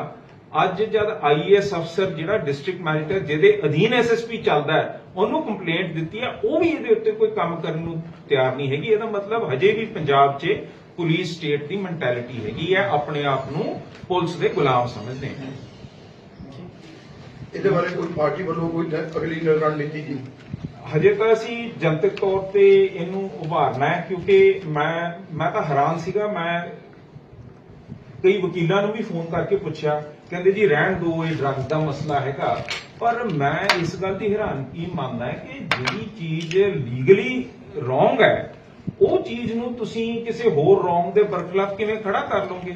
ਅੱਜ ਜਦ ਆਈਏਐਸ ਅਫਸਰ ਜਿਹੜਾ ਡਿਸਟ੍ਰਿਕਟ ਮੈਜਿਸਟਰੇਟ ਜਿਹਦੇ ਅਧੀਨ ਐਸਐਸਪੀ ਚੱਲਦਾ ਹੈ, ਉਹਨੂੰ ਕੰਪਲੇਂਟ ਦਿੱਤੀ ਹੈ, ਉਹ ਵੀ ਇਹਦੇ ਉੱਤੇ ਕੋਈ ਕੰਮ ਕਰਨ ਨੂੰ ਤਿਆਰ ਨਹੀਂ ਹੈਗੀ। ਇਹਦਾ ਮਤਲਬ ਹਜੇ ਵੀ ਪੰਜਾਬ 'ਚ ਪੁਲਿਸ ਸਟੇਟ ਦੀ ਮੈਂਟੈਲਿਟੀ ਹੈਗੀ ਹੈ ਆਪਣੇ ਆਪ ਨੂੰ ਪੁਲਿਸ ਦੇ ਗੁਲਾਮ ਸਮਝਦੇ ਹੈ। ਇਹਦੇ ਬਾਰੇ ਕੋਈ ਪਾਰਟੀ ਵੱਲੋਂ ਕੋਈ ਨ- ਅਗਲੀ ਰਣਨੀਤੀ ਜੀ ਹਜੇ ਤਾਂ ਅਸੀਂ ਜਨਤਕ ਤੌਰ ਤੇ ਇਹਨੂੰ ਉਭਾਰਨਾ ਹੈ ਕਿਉਂਕਿ ਮੈਂ ਮੈਂ ਤਾਂ ਹੈਰਾਨ ਸੀਗਾ। ਮੈਂ ਕਈ ਵਕੀਲਾਂ ਨੂੰ ਵੀ ਫੋਨ ਕਰਕੇ ਪੁੱਛਿਆ ਕਹਿੰਦੇ ਜੀ ਰਹਿਣ ਦਿਓ ਇਹ ਡਰੱਗ ਦਾ ਮਸਲਾ ਹੈਗਾ। ਪਰ ਮੈਂ ਇਸ ਗੱਲ ਦੀ ਹੈਰਾਨਗੀ ਮੰਨਦਾ ਹੈ ਕਿ ਜਿਹੜੀ ਚੀਜ਼ ਲੀਗਲੀ ਰੋਂਗ ਹੈ ਉਹ ਚੀਜ਼ ਨੂੰ ਤੁਸੀਂ ਕਿਸੇ ਹੋਰ ਰੋਂਗ ਦੇ ਬਰਖਲਾਫ ਕਿਵੇਂ ਖੜਾ ਕਰ ਲਓਗੇ?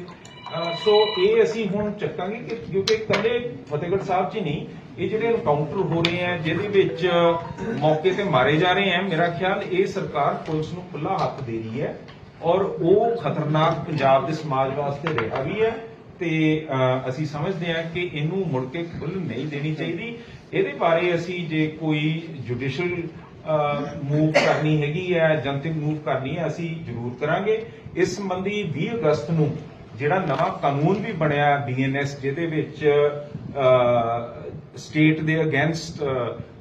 ਸੋ ਇਹ ਅਸੀਂ ਹੁਣ ਚੱਕਾਂਗੇ ਕਿ ਕਿਉਂਕਿ ਇਕੱਲੇ ਫਤਿਹਗੜ੍ਹ ਸਾਹਿਬ 'ਚ ਨਹੀਂ, ਇਹ ਜਿਹੜੇ ਐਨਕਾਊਂਟਰ ਹੋ ਰਹੇ ਆ, ਜਿਹਦੇ ਵਿੱਚ ਮੌਕੇ ਤੇ ਮਾਰੇ ਜਾ ਰਹੇ ਆ, ਮੇਰਾ ਖਿਆਲ ਇਹ ਸਰਕਾਰ ਪੁਲਿਸ ਨੂੰ ਖੁੱਲਾ ਹੱਥ ਦੇ ਰਹੀ ਹੈ ਔਰ ਉਹ ਖਤਰਨਾਕ ਪੰਜਾਬ ਦੇ ਸਮਾਜ ਵਾਸਤੇ ਰਿਹਾ ਵੀ ਹੈ ਤੇ ਅਸੀਂ ਸਮਝਦੇ ਹਾਂ ਕਿ ਇਹਨੂੰ ਮੁੜ ਕੇ ਖੁੱਲ ਨਹੀਂ ਦੇਣੀ ਚਾਹੀਦੀ। ਇਹਦੇ ਬਾਰੇ ਅਸੀਂ ਜੇ ਕੋਈ ਜੁਡੀਸ਼ੀਅਲ ਮੂਵ ਕਰਨੀ ਹੈਗੀ ਹੈ ਜਨਤਕ ਮੂਵ ਕਰਨੀ ਹੈ ਅਸੀਂ ਜ਼ਰੂਰ ਕਰਾਂਗੇ। ਇਸ ਸੰਬੰਧੀ 20 ਅਗਸਤ ਨੂੰ ਜਿਹੜਾ ਨਵਾਂ ਕਾਨੂੰਨ ਵੀ ਬਣਿਆ ਬੀਐਨਐਸ ਜਿਹਦੇ ਵਿੱਚ ਸਟੇਟ ਦੇ ਅਗੇਂਸਟ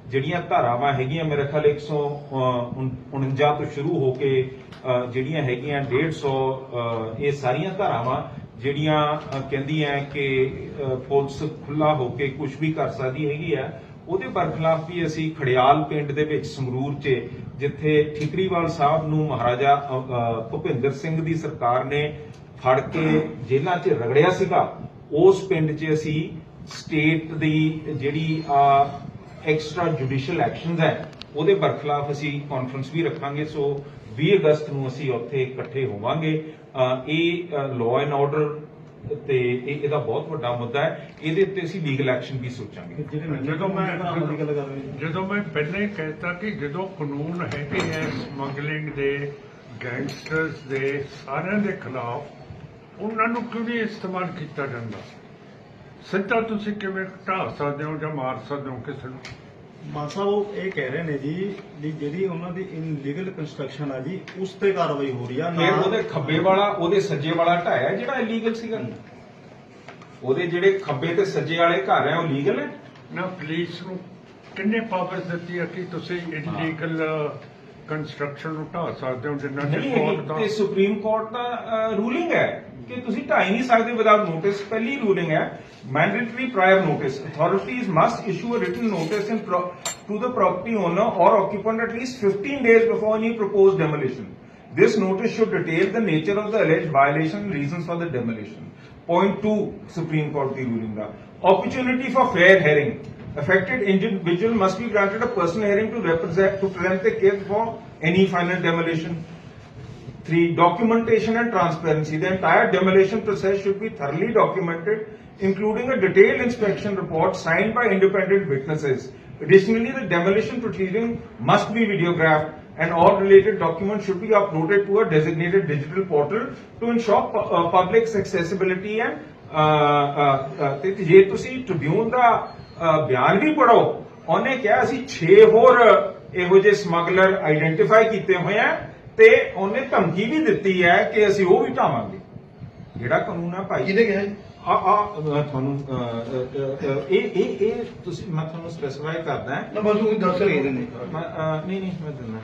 ਜਿਹੜੀਆਂ ਧਾਰਾਵਾਂ ਹੈਗੀਆਂ ਮੇਰੇ ਖਿਆਲ 149 ਤੋਂ ਸ਼ੁਰੂ ਹੋ ਕੇ ਜਿਹੜੀਆਂ ਹੈਗੀਆਂ 150 ਅਹ, ਇਹ ਸਾਰੀਆਂ ਧਾਰਾਵਾਂ ਜਿਹੜੀਆਂ ਅਹ, ਕਹਿੰਦੀਆਂ ਕਿ ਫੋਰਸ ਪੁਲਿਸ ਖੁੱਲਾ ਹੋ ਕੇ ਕੁਝ ਵੀ ਕਰ ਸਕਦੀ ਹੈਗੀ ਆ ਉਹਦੇ ਬਰਖਲਾਫ ਵੀ ਅਸੀਂ ਖੜਿਆਲ ਪਿੰਡ ਦੇ ਵਿੱਚ ਸੰਗਰੂਰ 'ਚ, ਜਿੱਥੇ ਠੀਕਰੀਵਾਲ ਸਾਹਿਬ ਨੂੰ ਮਹਾਰਾਜਾ ਭੁਪਿੰਦਰ ਸਿੰਘ ਦੀ ਸਰਕਾਰ ਨੇ ਫੜ ਕੇ ਜੇਲ੍ਹਾਂ 'ਚ ਰਗੜਿਆ ਸੀਗਾ, ਉਸ ਪਿੰਡ 'ਚ ਅਸੀਂ ਸਟੇਟ ਦੀ ਜਿਹੜੀ ਐਕਸਟਰਾ ਜੁਡੀਸ਼ੀਅਲ ਐਕਸ਼ਨਸ ਹੈ, ਉਹਦੇ ਬਰਖਲਾਫ ਅਸੀਂ ਕਾਨਫਰੰਸ ਵੀ ਰੱਖਾਂਗੇ। ਸੋ 20 ਅਗਸਤ ਨੂੰ ਅਸੀਂ ਉੱਥੇ ਇਕੱਠੇ ਹੋਵਾਂਗੇ। ਇਹ ਲਾਅ ਐਂਡ ਆਰਡਰ ਤੇ ਇਹ ਇਹਦਾ ਬਹੁਤ ਵੱਡਾ ਮੁੱਦਾ ਹੈ। ਇਹਦੇ ਉੱਤੇ ਅਸੀਂ ਲੀਗਲ ਐਕਸ਼ਨ ਵੀ ਸੋਚਾਂਗੇ। ਜਦੋਂ ਮੈਂ ਹਾਂ। ਜਦੋਂ ਮੈਂ ਪਹਿਲਾਂ ਹੀ ਕਹਿਤਾ ਕਿ ਜਦੋਂ ਕਾਨੂੰਨ ਹੈਗੇ ਐ ਸਮਗਲਿੰਗ ਦੇ ਗੈਂਗਸਟਰਸ ਦੇ ਸਾਰਿਆਂ ਦੇ ਖਿਲਾਫ ਉਹਨਾਂ ਨੂੰ ਕਿਉਂ ਨਹੀਂ ਇਸਤੇਮਾਲ ਕੀਤਾ ਜਾਂਦਾ? ਸਿੱਧਾ ਤੁਸੀਂ ਕਿਵੇਂ ਢਾਹ ਸਕਦੇ ਹੋ ਜਾਂ ਮਾਰ ਸਕਦੇ ਹੋ ਕਿਸੇ ਨੂੰ? ਮਾਨ ਸਾਹਿਬ ਉਹ ਇਹ ਕਹਿ ਰਹੇ ਨੇ ਜੀ ਵੀ ਜਿਹੜੀ ਉਹਨਾਂ ਦੀ ਇਨਲੀਗਲ ਕੰਸਟਰਕਸ਼ਨ ਆ ਜੀ ਉਸ ਤੇ ਕਾਰਵਾਈ ਹੋ ਰਹੀ ਆ ਫਿਰ ਉਹਦੇ ਖੱਬੇ ਵਾਲਾ ਉਹਦੇ ਸੱਜੇ ਵਾਲਾ ਢਾਇਆ ਜਿਹੜਾ ਇਲੀਗਲ ਸੀਗਾ? ਉਹਦੇ ਜਿਹੜੇ ਖੱਬੇ ਤੇ ਸੱਜੇ ਵਾਲੇ ਘਰ ਹੈ ਉਹ ਲੀਗਲ ਹੈ? ਨਾ ਪੁਲਿਸ ਨੂੰ ਕਿੰਨੇ ਪਾਵਰਸ ਦਿੱਤੀ ਹੈ ਕਿ ਤੁਸੀਂ ਇਲੀਗਲ ਕੰਸਟਰਕਸ਼ਨ ਨੂੰ ਢਾਹ ਸਕਦੇ ਹੋ ਜਿੰਨਾ ਨਹੀਂ ਕੋਰਟ ਦਾ ਸੁਪਰੀਮ ਕੋਰਟ ਦਾ ਰੂਲਿੰਗ ਹੈ। ਕਿ ਤੁਸੀਂ ਢਾਈ ਨਹੀਂ ਸਕਦੇ ਵਿਦਆਊਟ ਨੋਟਿਸ ਪਹਿਲੀ ਰੂਲਿੰਗ ਹੈ mandatory prior notice authorities must issue a written notice in to the property owner or occupant at least 15 days before any proposed demolition. This notice should detail the nature of the alleged violation and reasons for the demolition. Point 2, Supreme Court the ruling the opportunity for fair hearing. Affected individual must be granted a personal hearing to represent to present the case for any final demolition. Three, documentation and transparency. The entire demolition process should be thoroughly documented, including a detailed inspection report signed by independent witnesses. Additionally, the demolition proceeding must be videographed and all related documents should be uploaded to a designated digital portal to ensure pu- uh, public's accessibility and uh, uh, uh, ਤੇ ਜੇ ਤੁਸੀਂ Tribune ਦਾ uh, ਬਿਆਨ ਵੀ ਪੜੋ ਉਹਨੇ ਕਿਹਾ ਅਸੀਂ 6 ਹੋਰ ਇਹੋ ਜਿਹੇ ਸਮਗਲਰ ਆਈਡੈਂਟੀਫਾਈ ਕੀਤੇ ਹੋਏ ਆ ਤੇ ਉਹਨੇ ਧਮਕੀ ਵੀ ਦਿੱਤੀ ਹੈ ਕਿ ਅਸੀਂ ਉਹ ਵੀ ਢਾਵਾਂਗੇ ਜਿਹੜਾ ਕਾਨੂੰਨ ਹੈ ਭਾਈ। ਕਿਹਨੇ ਕਿਹਾ ਜੀ? ਆ ਆ ਮੈਂ ਤੁਹਾਨੂੰ ਇਹ ਇਹ ਇਹ ਤੁਸੀਂ ਮੈਂ ਤੁਹਾਨੂੰ ਸਪੈਸੀਫਾਈ ਕਰਦਾ ਨਾ ਬਸ ਉਹ ਦੱਸ ਰਹੇ ਨੇ। ਨਹੀਂ ਨਹੀਂ ਮੈਂ ਦਿੰਦਾ।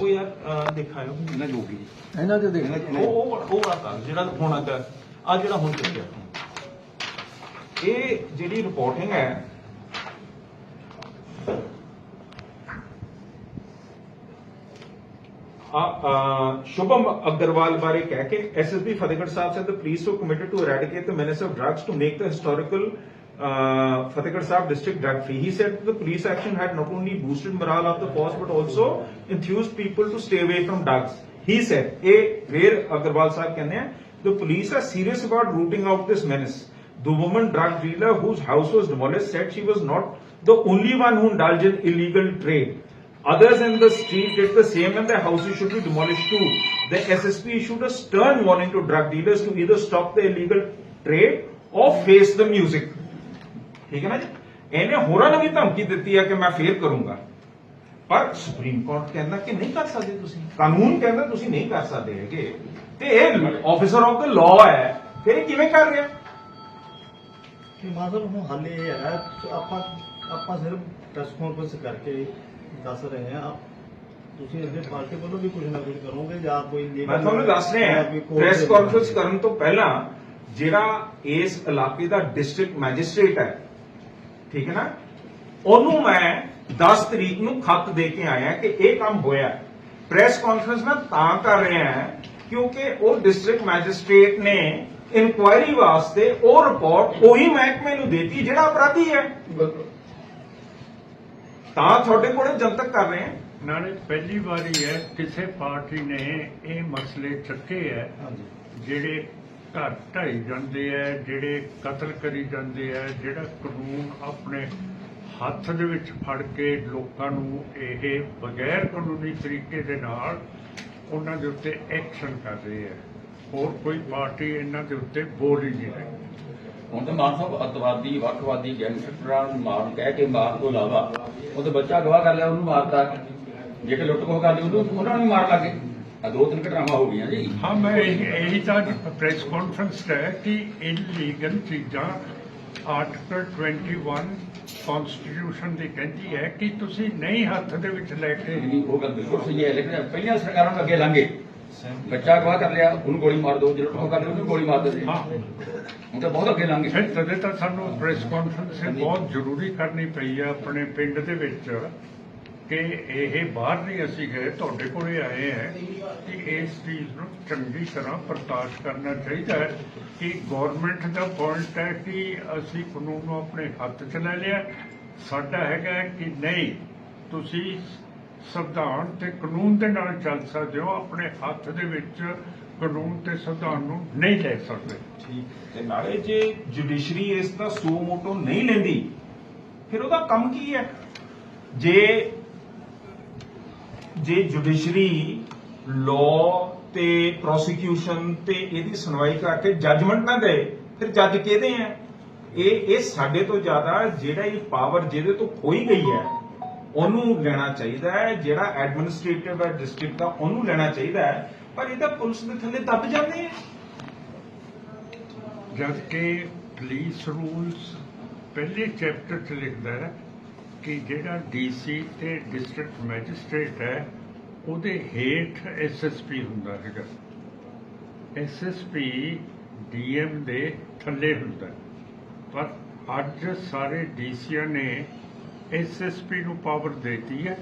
ਉਹ ਯਾਰ ਦਿਖਾਇਓ। ਇਹਨਾਂ ਜੋਗੀ ਜੀ। ਇਹਨਾਂ ਦੇ ਉਹ ਉਹ ਉਹ ਵਾਲਾ ਜਿਹੜਾ ਹੁਣ ਆ ਜਿਹੜਾ ਹੁਣ ਚੱਲਿਆ। ਇਹ ਜਿਹੜੀ ਰਿਪੋਰਟਿੰਗ ਹੈ शुभम अग्रवाल बारे कह के S S B Fatehgarh Sahib से पुलिस वो committed to eradicate the menace of drugs to make the historical Fatehgarh Sahib district drug free he said the police action had not only boosted morale of the force but also enthused people to stay away from drugs he said ए वेर अग्रवाल साहब कहने हैं the police are serious about rooting out this menace the woman drug dealer whose house was demolished said she was not the only one who illegal trade Others in the street did the same and their houses should be demolished too. The SSP issued a stern warning to drug dealers to either stop the illegal trade or face the music. ਠੀਕ ਹੈ ਨਾ ਜੀ ਇਹਨੇ ਹੋਰਾਂ ਨੂੰ ਵੀ ਧਮਕੀ ਦਿੱਤੀ ਹੈ ਕਿ ਮੈਂ ਫੇਰ ਕਰੂੰਗਾ ਪਰ ਸੁਪਰੀਮ ਕੋਰਟ ਕਹਿੰਦਾ ਕਿ ਨਹੀਂ ਕਰ ਸਕਦੇ ਤੁਸੀਂ ਕਾਨੂੰਨ ਕਹਿੰਦਾ ਤੁਸੀਂ ਨਹੀਂ ਕਰ ਸਕਦੇ ਹੈਗੇ ਤੇ ਇਹ ਆਫੀਸਰ ਆਫ ਦ ਲਾਅ ਹੈ ਫਿਰ ਇਹ ਕਿਵੇਂ ਕਰ ਰਿਹਾ ਕਿ ਮਾਨ ਸਾਹਿਬ ਹੁਣ ਹੱਲ ਇਹ ਹੈ ਆਪਾਂ ਆਪਾਂ ਸਿਰਫ ਪ੍ਰੈਸ ਕਾਨਫਰੰਸ ਕਰਕੇ ਦੱਸ ਰਹੇ ਆਪ ਤੁਸੀਂ ਅੱਗੇ ਪਾਰਟੀ ਵੱਲੋਂ ਵੀ ਕੁਝ ਨਾ ਕੁਝ ਕਰੋਗੇ ਜਾਂ ਕੋਈ legal- ਮੈਂ ਤੁਹਾਨੂੰ ਦੱਸ ਰਿਹਾ ਜਾਂ ਪ੍ਰੈਸ ਕਾਨਫਰੰਸ ਕਰਨ ਤੋਂ ਪਹਿਲਾਂ ਜਿਹੜਾ ਇਸ ਇਲਾਕੇ ਦਾ ਡਿਸਟ੍ਰਿਕਟ ਮੈਜਿਸਟ੍ਰੇਟ ਹੈ ਠੀਕ ਹੈ ਨਾ? ਉਹਨੂੰ ਮੈਂ 10 ਤਰੀਕ ਨੂੰ ਖੱਤ ਦੇ ਕੇ ਆਇਆ ਕਿ ਇਹ ਕੰਮ ਹੋਇਆ। ਪ੍ਰੈਸ ਕਾਨਫਰੰਸ ਮੈਂ ਤਾਂ ਕਰ ਰਿਹਾ ਹਾਂ ਕਿਉਂਕਿ ਉਹ ਡਿਸਟ੍ਰਿਕਟ ਮੈਜਿਸਟ੍ਰੇਟ ਨੇ ਇਨਕੁਆਇਰੀ ਵਾਸਤੇ ਉਹ ਰਿਪੋਰਟ ਉਹੀ ਮਹਿਕਮੇ ਨੂੰ ਦੇਤੀ ਜਿਹੜਾ ਅਪਰਾਧੀ ਹੈ। ਤਾਂ ਤੁਹਾਡੇ ਕੋਲੇ ਜਨਤਕ ਕਰ ਰਹੇ ਹਾਂ? ਨਾਲੇ ਪਹਿਲੀ ਵਾਰੀ ਹੈ ਕਿਸੇ ਪਾਰਟੀ ਨੇ ਇਹ ਮਸਲੇ ਚੱਕੇ ਹੈ ਜਿਹੜੇ ਘਰ ਢਾਈ ਜਾਂਦੇ ਆ ਜਿਹੜੇ ਕਤਲ ਕਰੀ ਜਾਂਦੇ ਆ ਜਿਹੜਾ ਕਾਨੂੰਨ ਆਪਣੇ ਹੱਥ ਦੇ ਵਿੱਚ ਫੜ ਕੇ ਲੋਕਾਂ ਨੂੰ ਇਹ ਬਗੈਰ ਕਾਨੂੰਨੀ ਤਰੀਕੇ ਦੇ ਨਾਲ ਉਹਨਾਂ ਦੇ ਉੱਤੇ ਐਕਸ਼ਨ ਕਰ ਰਹੀ ਹੈ। ਹੋਰ ਕੋਈ ਪਾਰਟੀ ਇਹਨਾਂ ਦੇ ਉੱਤੇ ਬੋਲ ਹੀ ਨਹੀਂ ਰਹੀ। ਹੁਣ ਤੇ ਮਾਨ ਸਾਹਿਬ ਅੱਤਵਾਦੀ ਵੱਖਵਾਦੀ ਗੈਂਗਸਟਰਾਂ ਨੂੰ ਮਾਰਨ ਕਹਿ ਕੇ ਮਾਰਨ ਤੋਂ ਇਲਾਵਾ ਉਹ ਤੇ ਬੱਚਾ ਗਵਾਹ ਕਰ ਲਿਆ ਉਹਨੂੰ ਮਾਰਤਾ। ਜੇ ਕਿ ਲੁੱਟ ਖੋਹ ਕਰਦੀ ਉਹਨੂੰ ਉਹਨਾਂ ਨੂੰ ਮਾਰ ਲੱਗੇ ਆ ਦੋ ਤਿੰਨ ਘਟਨਾਵਾਂ ਹੋ ਗਈਆਂ ਜੀ। ਹਾਂ ਮੈਂ ਇਹ- ਇਹੀ ਤਾਂ ਪ੍ਰੈਸ ਕਾਨਫਰੰਸ ਹੈ ਕਿ ਇਲੀਗਲ ਚੀਜ਼ਾਂ ਆਰਟੀਕਲ 21 ਕਨਸਟੀਟਿਊਸ਼ਨ ਦੀ ਕਹਿੰਦੀ ਹੈ ਕਿ ਤੁਸੀਂ ਨਹੀਂ ਹੱਥ ਦੇ ਵਿੱਚ ਲੈ ਕੇ ਜਿਹੜੀ ਉਹ ਗੱਲ ਬਿਲਕੁਲ ਸਹੀ ਹੈ ਲੇਕਿਨ ਪਹਿਲੀਆਂ ਸਰਕਾਰਾਂ ਨੂੰ ਅੱਗੇ ਲੰਘੇ ਬੱਚਾ ਅਗਵਾ ਕਰ ਲਿਆ ਉਹਨੂੰ ਗੋਲੀ ਮਾਰ ਦਿਓ ਜਿਹੜਾ ਉਹ ਕਰ ਲਿਆ ਉਹਨੂੰ ਗੋਲੀ ਮਾਰ ਦਿਓ ਹਾਂ। ਹੁਣ ਤਾਂ ਬਹੁਤ ਅੱਗੇ ਲੰਘ ਗਏ। ਫਿਰ ਤਦੇ ਤਾਂ ਸਾਨੂੰ ਪ੍ਰੈਸ ਕਾਨਫਰੰਸ ਬਹੁਤ ਜ਼ਰੂਰੀ ਕਰਨੀ ਪਈ ਆ ਆਪਣੇ ਪਿੰਡ ਦੇ ਵਿੱਚ ਕਿ ਇਹ ਬਾਹਰ ਨਹੀਂ ਅਸੀਂ ਗਏ ਤੁਹਾਡੇ ਕੋਲੇ ਆਏ ਹੈ ਕਿ ਇਸ ਚੀਜ਼ ਨੂੰ ਚੰਗੀ ਤਰ੍ਹਾਂ ਪ੍ਰਕਾਸ਼ ਕਰਨਾ ਚਾਹੀਦਾ ਹੈ ਕਿ ਗਵਰਨਮੈਂਟ ਦਾ ਪੁਆਇੰਟ ਹੈ ਕਿ ਅਸੀਂ ਕਾਨੂੰਨ ਨੂੰ ਆਪਣੇ ਹੱਥ 'ਚ ਲੈ ਲਿਆ। ਸਾਡਾ ਹੈਗਾ ਕਿ ਨਹੀਂ ਤੁਸੀਂ ਸੰਵਿਧਾਨ ਤੇ ਕਾਨੂੰਨ ਦੇ ਨਾਲ ਚੱਲ ਸਕਦੇ ਹੋ, ਆਪਣੇ ਹੱਥ ਦੇ ਵਿੱਚ ਕਾਨੂੰਨ ਤੇ ਸੰਵਿਧਾਨ ਨੂੰ ਨਹੀਂ ਲੈ ਸਕਦੇ। ਤੇ ਨਾਲੇ ਜੇ ਜੁਡੀਸ਼ਰੀ ਇਸ ਦਾ ਸੋ ਮੋਟੋ ਨਹੀਂ ਲੈਂਦੀ, ਫਿਰ ਉਹਦਾ ਕੰਮ ਕੀ ਹੈ? ਜੇ ਜੇ ਜੁਡੀਸ਼ਰੀ ਲਾਅ ਤੇ ਪ੍ਰੋਸੀਕਿਊਸ਼ਨ ਤੇ ਇਹਦੀ ਸੁਣਵਾਈ ਕਰਕੇ ਜੱਜਮੈਂਟ ਨਾ ਦੇ, ਫਿਰ ਜੱਜ ਕਿਹਦੇ ਆ ਇਹ ਇਹ ਸਾਡੇ ਤੋਂ ਜ਼ਿਆਦਾ ਜਿਹੜਾ ਇਹ ਪਾਵਰ ਜਿਹਦੇ ਤੋਂ ਖੋਈ ਗਈ ਹੈ ਉਹਨੂੰ ਲੈਣਾ ਚਾਹੀਦਾ ਹੈ, ਜਿਹੜਾ ਐਡਮਿਨਿਸਟ੍ਰੇਟਿਵ ਹੈ ਡਿਸਟ੍ਰਿਕਟ ਦਾ, ਉਹਨੂੰ ਲੈਣਾ ਚਾਹੀਦਾ ਹੈ, ਪਰ ਇਹਦਾ ਪੁਲਿਸ ਦੇ ਥੱਲੇ ਦੱਬ ਜਾਂਦੇ ਆ। ਜਦ ਕਿ ਪੁਲਿਸ ਰੂਲਸ ਪਹਿਲੇ ਚੈਪਟਰ 'ਚ ਲਿਖਦਾ ਹੈ ਕਿ ਜਿਹੜਾ ਡੀਸੀ ਤੇ ਡਿਸਟ੍ਰਿਕਟ ਮੈਜਿਸਟ੍ਰੇਟ ਹੈ, ਉਹਦੇ ਹੇਠ ਐਸਐਸਪੀ ਹੁੰਦਾ ਹੈਗਾ। ਐਸਐਸਪੀ ਡੀਐਮ ਦੇ ਥੱਲੇ ਹੁੰਦਾ ਪਰ ਅੱਜ ਸਾਰੇ ਡੀਸੀਆਂ ਨੇ ਐਸਐਸਪੀ ਨੂੰ ਪਾਵਰ ਦੇਤੀ ਹੈ।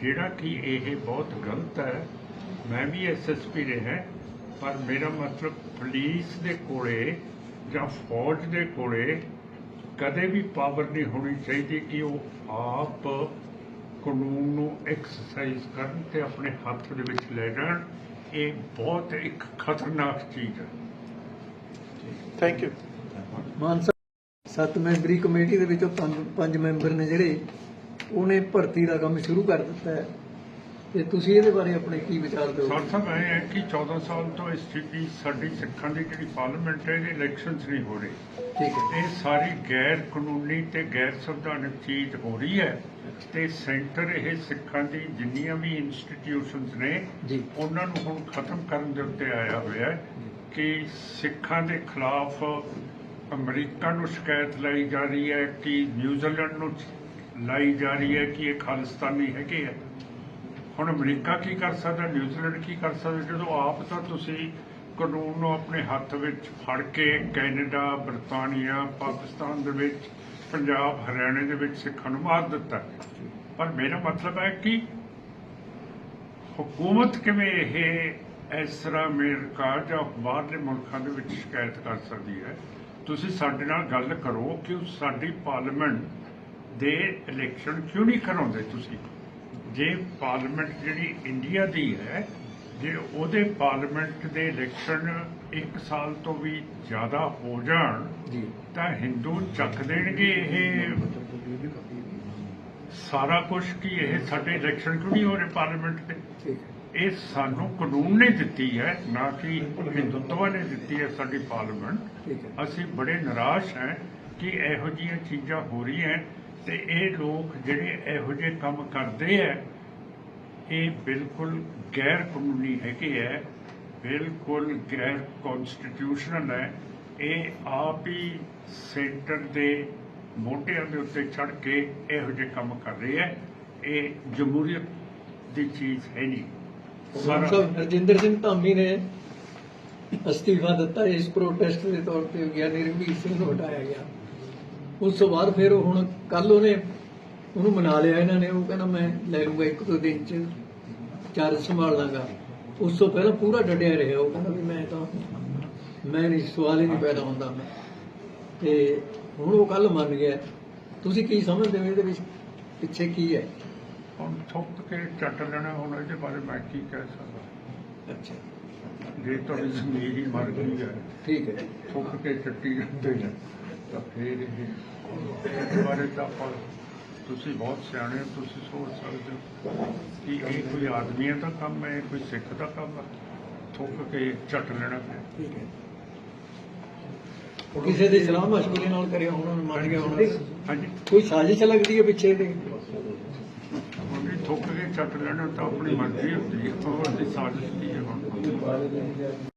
ਜਿਹੜਾ ਕਿ ਇਹ ਬਹੁਤ ਗਲਤ ਹੈ। ਮੈਂ ਵੀ ਐਸਐਸਪੀ ਰਿਹਾ ਪਰ ਮੇਰਾ ਮਤਲਬ ਪੁਲਿਸ ਦੇ ਕੋਲੇ ਜਾਂ ਫੌਜ ਦੇ ਕੋਲੇ ਕਦੇ ਵੀ ਪਾਵਰ ਨਹੀਂ ਹੋਣੀ ਚਾਹੀਦੀ ਕਿ ਉਹ ਆਪ ਕਾਨੂੰਨ ਨੂੰ ਐਕਸਰਸਾਈਜ਼ ਕਰਨ ਤੇ ਆਪਣੇ ਹੱਥ ਦੇ ਵਿੱਚ ਲੈ ਜਾਣ। ਇਹ ਬਹੁਤ ਇੱਕ ਖਤਰਨਾਕ ਚੀਜ਼ ਹੈ। ਥੈਂਕ ਯੂ ਮਾਨਸਾ ਸੱਤ ਮੈਂਬਰੀ ਕਮੇਟੀ ਦੇ ਵਿੱਚੋਂ ਪੰਜ ਪੰਜ ਮੈਂਬਰ ਨੇ ਜਿਹੜੇ ਉਹਨੇ ਭਰਤੀ ਦਾ ਕੰਮ ਸ਼ੁਰੂ ਕਰ ਦਿੱਤਾ ਹੈ। ਤੇ ਤੁਸੀਂ ਇਹਦੇ ਬਾਰੇ ਆਪਣੇ ਕੀ ਵਿਚਾਰ ਦਿਓ? ਸਰ ਸਾਹਿਬ ਇਹ ਹੈ ਕਿ 14 ਸਾਲ ਤੋਂ ਇਸ ਸਥਿਤੀ ਸਾਡੀ ਸਿੱਖਾਂ ਦੀ ਜਿਹੜੀ ਪਾਰਲੀਮੈਂਟ ਹੈ ਇਹਦੇ ਇਲੈਕਸ਼ਨਸ ਨਹੀਂ ਹੋ ਰਹੇ। ਠੀਕ ਹੈ। ਇਹ ਸਾਰੀ ਗੈਰ ਕਾਨੂੰਨੀ ਤੇ ਗੈਰ ਸੰਵਿਧਾਨਕ ਚੀਜ਼ ਹੋ ਰਹੀ ਹੈ। ਤੇ ਸੈਂਟਰ ਇਹ ਸਿੱਖਾਂ ਦੀ ਜਿੰਨੀਆਂ ਵੀ ਇੰਸਟੀਟਿਊਸ਼ਨਸ ਨੇ ਜੀ। ਉਹਨਾਂ ਨੂੰ ਹੁਣ ਖਤਮ ਕਰਨ ਦੇ ਉੱਤੇ ਆਇਆ ਹੋਇਆ ਹੈ ਕਿ ਸਿੱਖਾਂ ਦੇ ਖਿਲਾਫ ਅਮਰੀਕਾ ਨੂੰ ਸ਼ਿਕਾਇਤ ਲਾਈ ਜਾ ਰਹੀ ਹੈ ਕਿ ਨਿਊਜ਼ੀਲੈਂਡ ਨੂੰ ਲਾਈ ਜਾ ਰਹੀ ਹੈ ਕਿ ਇਹ ਖਾਲਿਸਤਾਨੀ ਹੈਗੇ ਆ। ਹੁਣ ਅਮਰੀਕਾ ਕੀ ਕਰ ਸਕਦਾ? ਨਿਊਜ਼ੀਲੈਂਡ ਕੀ ਕਰ ਸਕਦਾ? ਜਦੋਂ ਆਪ ਤਾਂ ਤੁਸੀਂ ਕਾਨੂੰਨ ਨੂੰ ਆਪਣੇ ਹੱਥ ਵਿੱਚ ਫੜ ਕੇ ਕੈਨੇਡਾ, ਬਰਤਾਨੀਆ, ਪਾਕਿਸਤਾਨ ਦੇ ਵਿੱਚ, ਪੰਜਾਬ, ਹਰਿਆਣੇ ਦੇ ਵਿੱਚ ਸਿੱਖਾਂ ਨੂੰ ਮਾਰ ਦਿੱਤਾ। ਪਰ ਮੇਰਾ ਮਤਲਬ ਹੈ ਕਿ ਹਕੂਮਤ ਕਿਵੇਂ ਇਹ ਇਸ ਤਰ੍ਹਾਂ ਅਮਰੀਕਾ ਜਾਂ ਬਾਹਰਲੇ ਮੁਲਕਾਂ ਦੇ ਵਿੱਚ ਸ਼ਿਕਾਇਤ ਕਰ ਸਕਦੀ ਹੈ? ਤੁਸੀਂ ਸਾਡੇ ਨਾਲ ਗੱਲ ਕਰੋ ਕਿ ਸਾਡੀ ਪਾਰਲੀਮੈਂਟ ਦੇ ਇਲੈਕਸ਼ਨ ਕਿਉਂ ਨਹੀਂ ਕਰਾਉਂਦੇ ਤੁਸੀਂ? ਜੇ ਪਾਰਲੀਮੈਂਟ ਜਿਹੜੀ ਇੰਡੀਆ ਦੀ ਹੈ ਜੇ ਉਹਦੇ ਪਾਰਲੀਮੈਂਟ ਦੇ ਇਲੈਕਸ਼ਨ ਇੱਕ ਸਾਲ ਤੋਂ ਵੀ ਜ਼ਿਆਦਾ ਹੋ ਜਾਣ ਜੀ। ਤਾਂ ਹਿੰਦੂ ਚੱਕ ਦੇਣਗੇ ਇਹ ਸਾਰਾ ਕੁਝ ਕੀ ਇਹ ਸਾਡੇ ਇਲੈਕਸ਼ਨ ਕਿਉਂ ਨਹੀਂ ਹੋ ਰਹੇ ਪਾਰਲੀਮੈਂਟ ਦੇ ਠੀਕ ਹੈ। ਇਹ ਸਾਨੂੰ ਕਾਨੂੰਨ ਨੇ ਦਿੱਤੀ ਹੈ ਨਾ ਕਿ ਹਿੰਦੂਤਵਾ ਨੇ ਦਿੱਤੀ ਹੈ ਸਾਡੀ ਪਾਰਲੀਮੈਂਟ। ਅਸੀਂ ਬੜੇ ਨਿਰਾਸ਼ ਹਾਂ ਕਿ ਇਹੋ ਜਿਹੀਆਂ ਚੀਜ਼ਾਂ ਹੋ ਰਹੀਆਂ ਤੇ ਇਹ ਲੋਕ ਜਿਹੜੇ ਇਹੋ ਜਿਹੇ ਕੰਮ ਕਰਦੇ ਆ ਇਹ ਬਿਲਕੁਲ ਗੈਰ ਕਾਨੂੰਨੀ ਹੈਗੇ ਹੈ ਬਿਲਕੁਲ ਗੈਰ ਕਨਸਟੀਟਿਊਸ਼ਨਲ ਹੈ ਇਹ ਆਪ ਹੀ ਸੈਂਟਰ ਦੇ ਮੋਢਿਆਂ ਦੇ ਉੱਤੇ ਚੜ ਕੇ ਇਹੋ ਜਿਹੇ ਕੰਮ ਕਰ ਰਹੇ ਹੈ ਇਹ ਜਮਹੂਰੀਅਤ ਦੀ ਚੀਜ਼ ਹੈ ਨਹੀਂ। ਸਾਹਿਬ ਹਰਜਿੰਦਰ ਸਿੰਘ ਧਾਮੀ ਨੇ ਅਸਤੀਫਾ ਦਿੱਤਾ, ਇਸ ਪ੍ਰੋਟੈਸਟ ਦੇ ਤੌਰ ਤੇ ਗਿਆਨੀ ਰਘਵੀਰ ਸਿੰਘ ਨੂੰ ਹਟਾਇਆ ਗਿਆ। ਉਸ ਤੋਂ ਬਾਅਦ ਫਿਰ ਉਹ ਹੁਣ ਕੱਲ ਉਹਨੇ ਉਹਨੂੰ ਮਨਾ ਲਿਆ ਇਹਨਾਂ ਨੇ, ਉਹ ਕਹਿੰਦਾ ਮੈਂ ਲੈ ਲੂੰਗਾ ਇੱਕ ਦੋ ਦਿਨ ਚ, ਚਾਰਜ ਸੰਭਾਲ ਲਾਂਗਾ। ਉਸ ਤੋਂ ਪਹਿਲਾਂ ਪੂਰਾ ਡਟਿਆ ਰਿਹਾ, ਉਹ ਕਹਿੰਦਾ ਵੀ ਮੈਂ ਤਾਂ, ਮੈਂ ਨਹੀਂ, ਸਵਾਲ ਹੀ ਨਹੀਂ ਪੈਦਾ ਹੁੰਦਾ। ਤੇ ਹੁਣ ਉਹ ਕੱਲ ਮੰਨ ਗਿਆ। ਤੁਸੀਂ ਕੀ ਸਮਝਦੇ ਹੋ ਇਹਦੇ ਵਿੱਚ ਪਿੱਛੇ ਕੀ ਹੈ? ਹੁਣ ਥੁੱਕ ਕੇ ਚੱਟ ਲੈਣਾ ਹੁਣ ਇਹਦੇ ਬਾਰੇ ਮੈਂ ਕੀ ਕਹਿ ਸਕਦਾ? ਅੱਛਾ। ਜੇ ਤੁਹਾਡੀ ਜ਼ਮੀਰ ਹੀ ਮਰ ਗਈ ਹੈ। ਠੀਕ ਹੈ। ਥੁੱਕ ਕੇ ਚੱਟੀ ਜਾਂਦੇ ਨੇ ਤਾਂ ਫੇਰ ਇਹ ਇਹਦੇ ਬਾਰੇ ਤਾਂ ਆਪਾਂ ਤੁਸੀਂ ਬਹੁਤ ਸਿਆਣੇ ਹੋ ਤੁਸੀਂ ਸੋਚ ਸਕਦੇ ਹੋ ਕਿ ਇਹ ਕੋਈ ਆਦਮੀਆਂ ਦਾ ਕੰਮ ਹੈ ਕੋਈ ਸਿੱਖ ਦਾ ਕੰਮ ਹੈ? ਥੁੱਕ ਕੇ ਚੱਟ ਲੈਣਾ ਠੀਕ ਹੈ। ਕਿਸੇ ਦੀ ਸਲਾਹ ਮਸ਼ਵਰੇ ਨਾਲ ਕਰਿਆ ਹੋਣਾ ਮੰਨ ਗਿਆ ਹੋਣਾ। ਹਾਂਜੀ। ਕੋਈ ਸਾਜ਼ਿਸ਼ ਲੱਗਦੀ ਹੈ ਪਿੱਛੇ ਦੇ ਉਹਨੇ ਥੁੱਕ ਕੇ ਚੱਟ ਲੈਣਾ ਤਾਂ ਆਪਣੀ ਮਰਜ਼ੀ ਹੁੰਦੀ ਹੈ ਉਹ ਦੀ ਸਾਜ਼ਿਸ਼ ਕੀ ਹੈ ਹੁਣ?